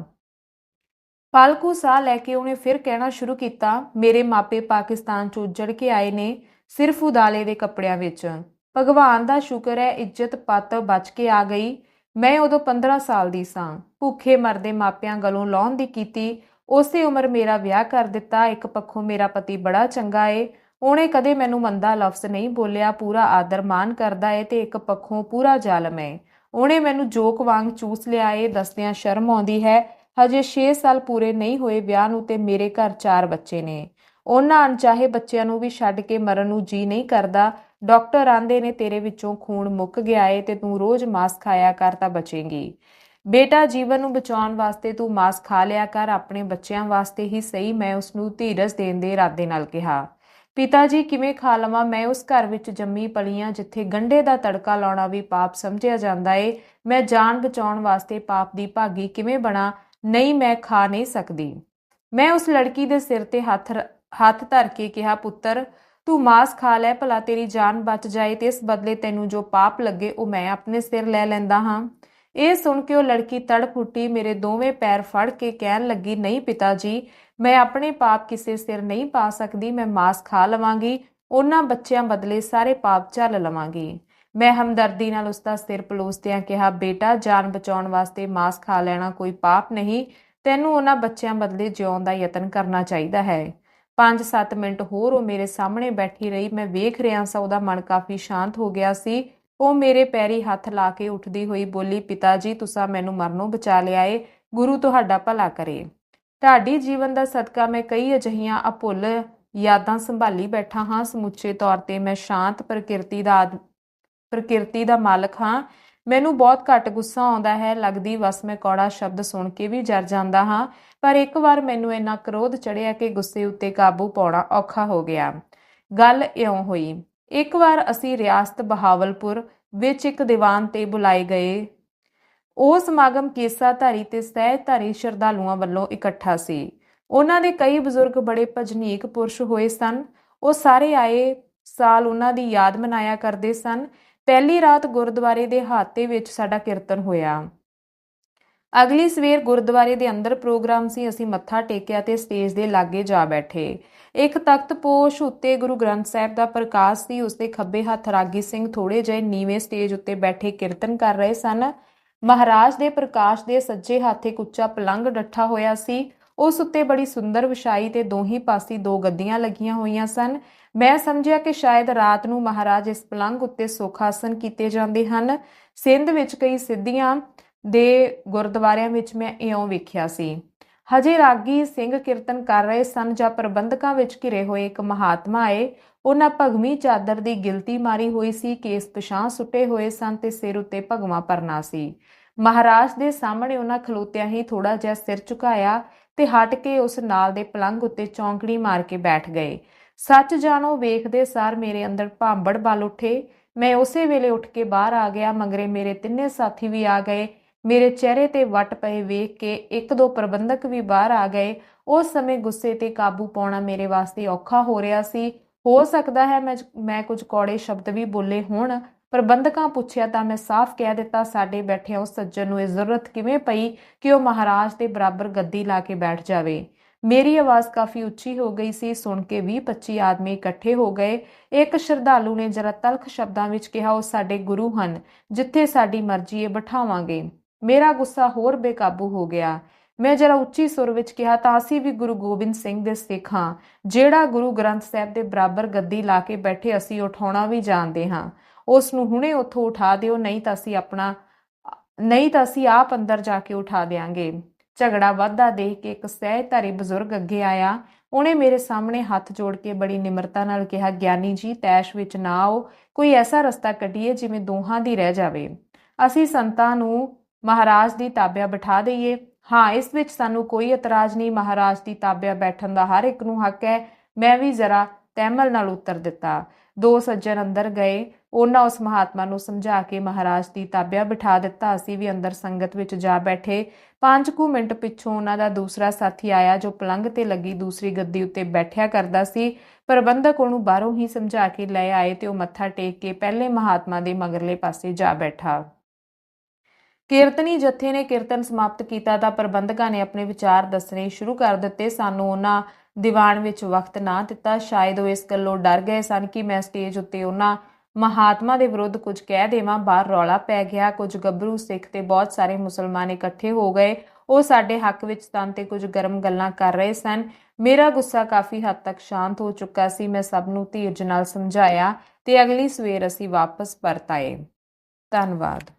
ਪਾਲਕੂ ਸਾਹ ਲੈ ਕੇ ਉਹਨੇ ਫਿਰ ਕਹਿਣਾ ਸ਼ੁਰੂ ਕੀਤਾ, ਮੇਰੇ ਮਾਪੇ ਪਾਕਿਸਤਾਨ ਚ ਉੱਜੜ ਕੇ ਆਏ ਨੇ, ਸਿਰਫ ਉਦਾਲੇ ਦੇ ਕੱਪੜਿਆਂ ਵਿੱਚ। ਭਗਵਾਨ ਦਾ ਸ਼ੁਕਰ ਹੈ, ਇੱਜ਼ਤ ਪੱਤ ਬਚ ਕੇ ਆ ਗਈ। ਮੈਂ ਉਦੋਂ 15 ਸਾਲ ਦੀ ਸਾਂ। ਭੁੱਖੇ ਮਰਦੇ ਮਾਪਿਆਂ ਗਲੋਂ ਲਾਉਣ ਦੀ ਕੀਤੀ। ਉਸੇ ਉਮਰ ਮੇਰਾ ਵਿਆਹ ਕਰ ਦਿੱਤਾ। ਇੱਕ ਪੱਖੋਂ ਮੇਰਾ ਪਤੀ ਬੜਾ ਚੰਗਾ ਏ। ਉਹਨੇ ਕਦੇ ਮੈਨੂੰ ਮੰਦਾ ਲਫ਼ਜ਼ ਨਹੀਂ ਬੋਲਿਆ, ਪੂਰਾ ਆਦਰ ਮਾਨ ਕਰਦਾ ਏ ਤੇ ਇੱਕ ਪੱਖੋਂ ਪੂਰਾ ਜ਼ਾਲਮ ਏ। ਉਹਨੇ ਮੈਨੂੰ ਜੋਕ ਵਾਂਗ ਚੂਸ ਲਿਆ ਏ, ਦੱਸਦਿਆਂ ਸ਼ਰਮ ਆਉਂਦੀ ਹੈ, ਹਜੇ 6 ਸਾਲ ਪੂਰੇ ਨਹੀਂ ਹੋਏ ਵਿਆਹ ਨੂੰ ਤੇ ਮੇਰੇ ਘਰ ਚਾਰ ਬੱਚੇ ਨੇ। ਉਹਨਾਂ ਅਣਚਾਹੇ ਬੱਚਿਆਂ ਨੂੰ ਵੀ ਛੱਡ ਕੇ ਮਰਨ ਨੂੰ ਜੀ ਨਹੀਂ ਕਰਦਾ। ਡਾਕਟਰ ਆਂਦੇ ਨੇ, ਤੇਰੇ ਵਿੱਚੋਂ ਖੂਨ ਮੁੱਕ ਗਿਆ ਏ ਤੇ ਤੂੰ ਰੋਜ਼ ਮਾਸ ਖਾਇਆ ਕਰ ਤਾਂ ਬਚੇਂਗੀ। ਬੇਟਾ, ਜੀਵਨ ਨੂੰ ਬਚਾਉਣ ਵਾਸਤੇ ਤੂੰ ਮਾਸ ਖਾ ਲਿਆ ਕਰ, ਆਪਣੇ ਬੱਚਿਆਂ ਵਾਸਤੇ ਹੀ ਸਹੀ ਮੈਂ ਉਸ ਨੂੰ ਧੀਰਜ ਦੇਣ ਦੇ ਇਰਾਦੇ ਨਾਲ ਕਿਹਾ। ਪਿਤਾ ਜੀ ਕਿਵੇਂ ਖਾ ਲਵਾਂ? ਮੈਂ ਉਸ ਘਰ ਵਿੱਚ ਜੰਮੀ ਪਲੀਆਂ ਜਿੱਥੇ ਗੰਡੇ ਦਾ ਤੜਕਾ ਲਾਉਣਾ ਵੀ ਪਾਪ ਸਮਝਿਆ ਜਾਂਦਾ ਏ। ਮੈਂ ਜਾਨ ਬਚਾਉਣ ਵਾਸਤੇ ਪਾਪ ਦੀ ਭਾਗੀ ਕਿਵੇਂ ਬਣਾ? ਨਹੀਂ, ਮੈਂ ਖਾ ਨਹੀਂ ਸਕਦੀ। ਮੈਂ ਉਸ ਲੜਕੀ ਦੇ ਸਿਰ ਤੇ ਹੱਥ ਹੱਥ ਧਰ ਕੇ ਕਿਹਾ, ਪੁੱਤਰ, ਤੂੰ ਮਾਸ ਖਾ ਲੈ, ਭਲਾ ਤੇਰੀ ਜਾਨ ਬਚ ਜਾਏ ਤੇ ਇਸ ਬਦਲੇ ਤੈਨੂੰ ਜੋ ਪਾਪ ਲੱਗੇ ਉਹ ਮੈਂ ਆਪਣੇ ਸਿਰ ਲੈ ਲੈਂਦਾ ਹਾਂ। ਇਹ ਸੁਣ ਕੇ ਉਹ ਲੜਕੀ ਤੜਪ ਉੱਠੀ ਮੇਰੇ ਦੋਵੇਂ ਪੈਰ ਫੜ ਕੇ ਕਹਿਣ ਲੱਗੀ, ਨਹੀਂ ਪਿਤਾ ਜੀ, ਮੈਂ ਆਪਣੇ ਪਾਪ ਕਿਸੇ ਸਿਰ ਨਹੀਂ ਪਾ ਸਕਦੀ, ਮੈਂ ਮਾਸ ਖਾ ਲਵਾਂਗੀ, ਉਹਨਾਂ ਬੱਚਿਆਂ ਬਦਲੇ ਸਾਰੇ ਪਾਪ ਝੱਲ ਲਵਾਂਗੀ। ਮੈਂ ਹਮਦਰਦੀ ਨਾਲ ਉਸ ਦਾ ਸਿਰ ਪਲੋਸਦਿਆਂ ਕਿਹਾ, ਬੇਟਾ, ਜਾਨ ਬਚਾਉਣ ਵਾਸਤੇ ਮਾਸ ਖਾ ਲੈਣਾ ਕੋਈ ਪਾਪ ਨਹੀਂ, ਤੈਨੂੰ ਉਹਨਾਂ ਬੱਚਿਆਂ ਬਦਲੇ ਜਿਉਣ ਦਾ ਯਤਨ ਕਰਨਾ ਚਾਹੀਦਾ ਹੈ। 5-7 ਮਿੰਟ ਹੋਰ ਉਹ ਮੇਰੇ ਸਾਹਮਣੇ ਬੈਠੀ ਰਹੀ, ਮੈਂ ਵੇਖ ਰਿਹਾ ਸਾਂ ਉਹਦਾ ਮਨ ਕਾਫੀ ਸ਼ਾਂਤ ਹੋ ਗਿਆ ਸੀ। ਉਹ ਮੇਰੇ ਪੈਰੀ ਹੱਥ ਲਾ ਕੇ ਉੱਠਦੀ ਹੋਈ ਬੋਲੀ ਪਿਤਾ ਜੀ ਤੁਸੀਂ ਮੈਨੂੰ ਮਰਨੋਂ ਬਚਾ ਲਿਆ ਏ ਗੁਰੂ ਤੁਹਾਡਾ ਭਲਾ ਕਰੇ। ਤੁਹਾਡੀ ਜੀਵਨ ਦਾ ਸਦਕਾ ਮੈਂ ਕਈ ਅਜਿਹੀਆਂ ਅਭੁੱਲ ਯਾਦਾਂ ਸੰਭਾਲੀ ਬੈਠਾ ਹਾਂ। ਸਮੁੱਚੇ ਤੌਰ ਤੇ ਮੈਂ ਸ਼ਾਂਤ ਪ੍ਰਕਿਰਤੀ ਦਾ ਆਦ- ਪ੍ਰਕਿਰਤੀ ਦਾ ਮਾਲਕ ਹਾਂ। ਮੈਨੂੰ ਬਹੁਤ ਘੱਟ ਗੁੱਸਾ ਆਉਂਦਾ ਹੈ। ਲੱਗਦੀ ਵਸ ਮੈਂ ਕੌੜਾ ਸ਼ਬਦ ਸੁਣ ਕੇ ਵੀ ਜਰ ਜਾਂਦਾ ਹਾਂ। ਪਰ ਇੱਕ ਵਾਰ ਮੈਨੂੰ ਇੰਨਾ ਕ੍ਰੋਧ ਚੜਿਆ ਕਿ ਗੁੱਸੇ ਉੱਤੇ ਕਾਬੂ ਪਾਉਣਾ ਔਖਾ ਹੋ ਗਿਆ। ਗੱਲ ਇਉਂ ਹੋਈ। ਇੱਕ ਵਾਰ ਅਸੀਂ ਰਿਆਸਤ ਬਹਾਵਲਪੁਰ ਵਿੱਚ ਇੱਕ ਦੀਵਾਨ ਤੇ ਬੁਲਾਏ ਗਏ। ਉਹ ਸਮਾਗਮ ਕੇਸਾਧਾਰੀ ਤੇ ਸਹਿਜਧਾਰੀ ਸ਼ਰਧਾਲੂਆਂ ਵੱਲੋਂ ਇਕੱਠਾ ਸੀ। ਉਹਨਾਂ ਦੇ ਕਈ ਬਜ਼ੁਰਗ ਬੜੇ ਭਜਨੀਕ ਪੁਰਸ਼ ਹੋਏ ਸਨ। ਉਹ ਸਾਰੇ ਆਏ ਸਾਲ ਉਹਨਾਂ ਦੀ ਯਾਦ ਮਨਾਇਆ ਕਰਦੇ ਸਨ। ਪਹਿਲੀ ਰਾਤ ਗੁਰਦੁਆਰੇ ਦੇ ਹਾਤੇ ਵਿੱਚ ਸਾਡਾ ਕੀਰਤਨ ਹੋਇਆ। ਅਗਲੀ ਸਵੇਰ ਗੁਰਦੁਆਰੇ ਦੇ ਅੰਦਰ ਪ੍ਰੋਗਰਾਮ ਸੀ, ਅਸੀਂ ਮੱਥਾ ਟੇਕਿਆ ਤੇ ਸਟੇਜ ਦੇ ਲਾਗੇ ਜਾ ਬੈਠੇ। ਇੱਕ ਤਖਤ ਪੋਸ਼ ਉੱਤੇ ਗੁਰੂ ਗ੍ਰੰਥ ਸਾਹਿਬ ਦਾ ਪ੍ਰਕਾਸ਼ ਸੀ ਉਸ ਦੇ ਖੱਬੇ ਹੱਥ ਰਾਗੀ ਸਿੰਘ ਥੋੜੇ ਜਿਹੇ ਨੀਵੇਂ ਸਟੇਜ ਉੱਤੇ ਬੈਠੇ ਕੀਰਤਨ ਕਰ ਰਹੇ ਸਨ। ਮਹਾਰਾਜ ਦੇ ਪ੍ਰਕਾਸ਼ ਦੇ ਸੱਜੇ ਹੱਥ ਇੱਕ ਉੱਚਾ ਪਲੰਗ ਡੱਠਾ ਹੋਇਆ ਸੀ। ਉਸ ਉੱਤੇ ਬੜੀ ਸੁੰਦਰ ਵਿਛਾਈ ਤੇ ਦੋਹੀ ਪਾਸੇ ਦੋ ਗੱਦੀਆਂ ਲੱਗੀਆਂ ਹੋਈਆਂ ਸਨ। ਮੈਂ ਸਮਝਿਆ ਕਿ ਸ਼ਾਇਦ ਰਾਤ ਨੂੰ ਮਹਾਰਾਜ ਇਸ ਪਲੰਗ ਉੱਤੇ ਸੁਖ ਆਸਨ ਕੀਤੇ ਜਾਂਦੇ ਹਨ। ਸਿੰਧ ਵਿੱਚ ਕਈ ਸਿੱਧੀਆਂ ਦੇ ਗੁਰਦੁਆਰਿਆਂ ਵਿੱਚ ਮੈਂ ਇਉਂ ਵੇਖਿਆ ਸੀ। ਹਜੇ ਰਾਗੀ ਸਿੰਘ ਕੀਰਤਨ ਕਰ ਰਹੇ ਸਨ ਜਾਂ ਪ੍ਰਬੰਧਕਾਂ ਵਿੱਚ ਘਿਰੇ ਹੋਏ ਇੱਕ ਮਹਾਤਮਾ ਆਏ, ਉਹਨਾਂ ਭਗਵੀ ਚਾਦਰ ਦੀ ਗਿਲਤੀ ਮਾਰੀ ਹੋਈ ਸੀ, ਕੇਸ ਪਛਾਂ ਸੁੱਟੇ ਹੋਏ ਸਨ ਤੇ ਸਿਰ ਉੱਤੇ ਭਗਵਾ ਪਰਨਾ ਸੀ। ਮਹਾਰਾਜ ਦੇ ਸਾਹਮਣੇ ਉਹਨਾਂ ਖਲੋਤਿਆਂ ਹੀ ਥੋੜਾ ਜਿਹਾ ਸਿਰ ਝੁਕਾਇਆ ਤੇ ਹਟ ਕੇ ਉਸ ਨਾਲ ਦੇ ਪਲੰਗ ਉੱਤੇ ਚੌਂਕੜੀ ਮਾਰ ਕੇ ਬੈਠ ਗਏ। ਸੱਚ ਜਾਣੋ, ਵੇਖਦੇ ਸਾਰ ਮੇਰੇ ਅੰਦਰ ਭਾਂਬੜ ਬਲ ਉੱਠੇ। ਮੈਂ ਉਸੇ ਵੇਲੇ ਉੱਠ ਕੇ ਬਾਹਰ ਆ ਗਿਆ, ਮਗਰੇ ਮੇਰੇ ਤਿੰਨੇ ਸਾਥੀ ਵੀ ਆ ਗਏ। ਮੇਰੇ ਚਿਹਰੇ ਤੇ ਵੱਟ ਪਏ ਵੇਖ ਕੇ ਇੱਕ ਦੋ ਪ੍ਰਬੰਧਕ ਵੀ ਬਾਹਰ ਆ ਗਏ। ਉਸ ਸਮੇਂ ਗੁੱਸੇ ਤੇ ਕਾਬੂ ਪਾਉਣਾ ਮੇਰੇ ਵਾਸਤੇ ਔਖਾ ਹੋ ਰਿਹਾ ਸੀ। ਹੋ ਸਕਦਾ ਹੈ ਮੈਂ ਮੈਂ ਕੁਝ ਕੌੜੇ ਸ਼ਬਦ ਵੀ ਬੋਲੇ ਹੋਣ। ਪ੍ਰਬੰਧਕਾਂ ਪੁੱਛਿਆ ਤਾਂ ਮੈਂ ਸਾਫ਼ ਕਹਿ ਦਿੱਤਾ, ਸਾਡੇ ਬੈਠੇ ਉਸ ਸੱਜਣ ਨੂੰ ਇਹ ਜ਼ਰੂਰਤ ਕਿਵੇਂ ਪਈ ਕਿ ਉਹ ਮਹਾਰਾਜ ਦੇ ਬਰਾਬਰ ਗੱਦੀ ਲਾ ਕੇ ਬੈਠ ਜਾਵੇ? ਮੇਰੀ ਆਵਾਜ਼ ਕਾਫੀ ਉੱਚੀ ਹੋ ਗਈ ਸੀ, ਸੁਣ ਕੇ 20-25 ਆਦਮੀ ਇਕੱਠੇ ਹੋ ਗਏ। ਇੱਕ ਸ਼ਰਧਾਲੂ ਨੇ ਜਰਾ ਤਲਖ ਸ਼ਬਦਾਂ ਵਿੱਚ ਕਿਹਾ, ਉਹ ਸਾਡੇ ਗੁਰੂ ਹਨ, ਜਿੱਥੇ ਸਾਡੀ ਮਰਜ਼ੀ ਇਹ ਬਿਠਾਵਾਂਗੇ। ਮੇਰਾ ਗੁੱਸਾ ਹੋਰ ਬੇਕਾਬੂ ਹੋ ਗਿਆ। ਮੈਂ ਜਰਾ ਉੱਚੀ ਸੁਰ ਵਿੱਚ ਕਿਹਾ, ਤਾਂ ਅਸੀਂ ਵੀ ਗੁਰੂ ਗੋਬਿੰਦ ਸਿੰਘ ਦੇ ਸਿੱਖ ਹਾਂ। ਜਿਹੜਾ ਗੁਰੂ ਗ੍ਰੰਥ ਸਾਹਿਬ ਦੇ ਬਰਾਬਰ ਗੱਦੀ ਲਾ ਕੇ ਬੈਠੇ ਅਸੀਂ ਉਠਾਉਣਾ ਵੀ ਜਾਣਦੇ ਹਾਂ। ਉਸ ਨੂੰ ਹੁਣੇ ਉੱਥੋਂ ਉਠਾ ਦਿਓ, ਨਹੀਂ ਤਾਂ ਅਸੀਂ ਆਪਣਾ, ਨਹੀਂ ਤਾਂ ਅਸੀਂ ਆਪ ਅੰਦਰ ਜਾ ਕੇ ਉਠਾ ਦੇਾਂਗੇ ਝਗੜਾ ਵਾਧਾ ਦੇਖ ਕੇ ਇੱਕ ਸਹਿਜਧਾਰੀ ਬਜ਼ੁਰਗ ਅੱਗੇ ਆਇਆ। ਉਹਨੇ ਮੇਰੇ ਸਾਹਮਣੇ ਹੱਥ ਜੋੜ ਕੇ ਬੜੀ ਨਿਮਰਤਾ ਨਾਲ ਕਿਹਾ, ਗਿਆਨੀ ਜੀ, ਤੈਸ਼ ਵਿੱਚ ਨਾ ਆਓ। ਕੋਈ ਐਸਾ ਰਸਤਾ ਕੱਢੀਏ ਜਿਵੇਂ ਦੋਹਾਂ ਦੀ ਰਹਿ ਜਾਵੇ। ਅਸੀਂ ਸੰਤਾਂ ਨੂੰ ਮਹਾਰਾਜ ਦੀ ਤਾਬਿਆ ਬਿਠਾ ਦਈਏ। ਹਾਂ, ਇਸ ਵਿੱਚ ਸਾਨੂੰ ਕੋਈ ਇਤਰਾਜ਼ ਨਹੀਂ। ਮਹਾਰਾਜ ਦੀ ਤਾਬਿਆ ਬੈਠਣ ਦਾ ਹਰ ਇੱਕ ਨੂੰ ਹੱਕ ਹੈ। ਮੈਂ ਵੀ ਜ਼ਰਾ ਤਹਿਮਲ ਨਾਲ ਉੱਤਰ ਦਿੱਤਾ। ਦੋ ਸੱਜਣ ਅੰਦਰ ਗਏ। ਉਹਨਾਂ ਉਸ ਮਹਾਤਮਾ ਨੂੰ ਸਮਝਾ ਕੇ ਮਹਾਰਾਜ ਦੀ ਤਾਬਿਆ ਬਿਠਾ ਦਿੱਤਾ। ਅਸੀਂ ਵੀ ਅੰਦਰ ਸੰਗਤ ਵਿੱਚ ਜਾ ਬੈਠੇ। ਪੰਜ ਕੁ ਮਿੰਟ ਪਿੱਛੋਂ ਉਹਨਾਂ ਦਾ ਦੂਸਰਾ ਸਾਥੀ ਆਇਆ ਜੋ ਪਲੰਘ ਤੇ ਲੱਗੀ ਦੂਸਰੀ ਗੱਦੀ ਉੱਤੇ ਬੈਠਿਆ ਕਰਦਾ ਸੀ। ਪ੍ਰਬੰਧਕ ਉਹਨੂੰ ਬਾਹਰੋਂ ਹੀ ਸਮਝਾ ਕੇ ਲੈ ਆਏ ਤੇ ਉਹ ਮੱਥਾ ਟੇਕ ਕੇ ਪਹਿਲੇ ਮਹਾਤਮਾ ਦੇ ਮਗਰਲੇ ਪਾਸੇ ਜਾ ਬੈਠਾ। ਕੀਰਤਨੀ ਜਥੇ ਨੇ ਕੀਰਤਨ ਸਮਾਪਤ ਕੀਤਾ ਤਾਂ ਪ੍ਰਬੰਧਕਾਂ ਨੇ ਆਪਣੇ ਵਿਚਾਰ ਦੱਸਣੇ ਸ਼ੁਰੂ ਕਰ ਦਿੱਤੇ। ਸਾਨੂੰ ਉਹਨਾਂ ਦੀਵਾਨ ਵਿੱਚ ਵਕਤ ਨਾ ਦਿੱਤਾ। ਸ਼ਾਇਦ ਉਹ ਇਸ ਗੱਲੋਂ ਡਰ ਗਏ ਸਨ ਕਿ ਮੈਂ ਸਟੇਜ ਉੱਤੇ ਉਹਨਾਂ ਮਹਾਤਮਾ ਦੇ ਵਿਰੁੱਧ ਕੁਝ ਕਹਿ ਦੇਵਾਂ। ਬਾਹਰ ਰੌਲਾ ਪੈ ਗਿਆ। ਕੁਝ ਗੱਭਰੂ ਸਿੱਖ ਤੇ ਬਹੁਤ ਸਾਰੇ ਮੁਸਲਮਾਨ ਇਕੱਠੇ ਹੋ ਗਏ। ਉਹ ਸਾਡੇ ਹੱਕ ਵਿੱਚ ਤਨ ਤੇ ਕੁਝ ਗਰਮ ਗੱਲਾਂ ਕਰ ਰਹੇ ਸਨ। ਮੇਰਾ ਗੁੱਸਾ ਕਾਫੀ ਹੱਦ ਤੱਕ ਸ਼ਾਂਤ ਹੋ ਚੁੱਕਾ ਸੀ। ਮੈਂ ਸਭ ਨੂੰ ਧੀਰਜ ਨਾਲ ਸਮਝਾਇਆ ਤੇ ਅਗਲੀ ਸਵੇਰ ਅਸੀਂ ਵਾਪਸ ਪਰਤ ਆਏ। ਧੰਨਵਾਦ।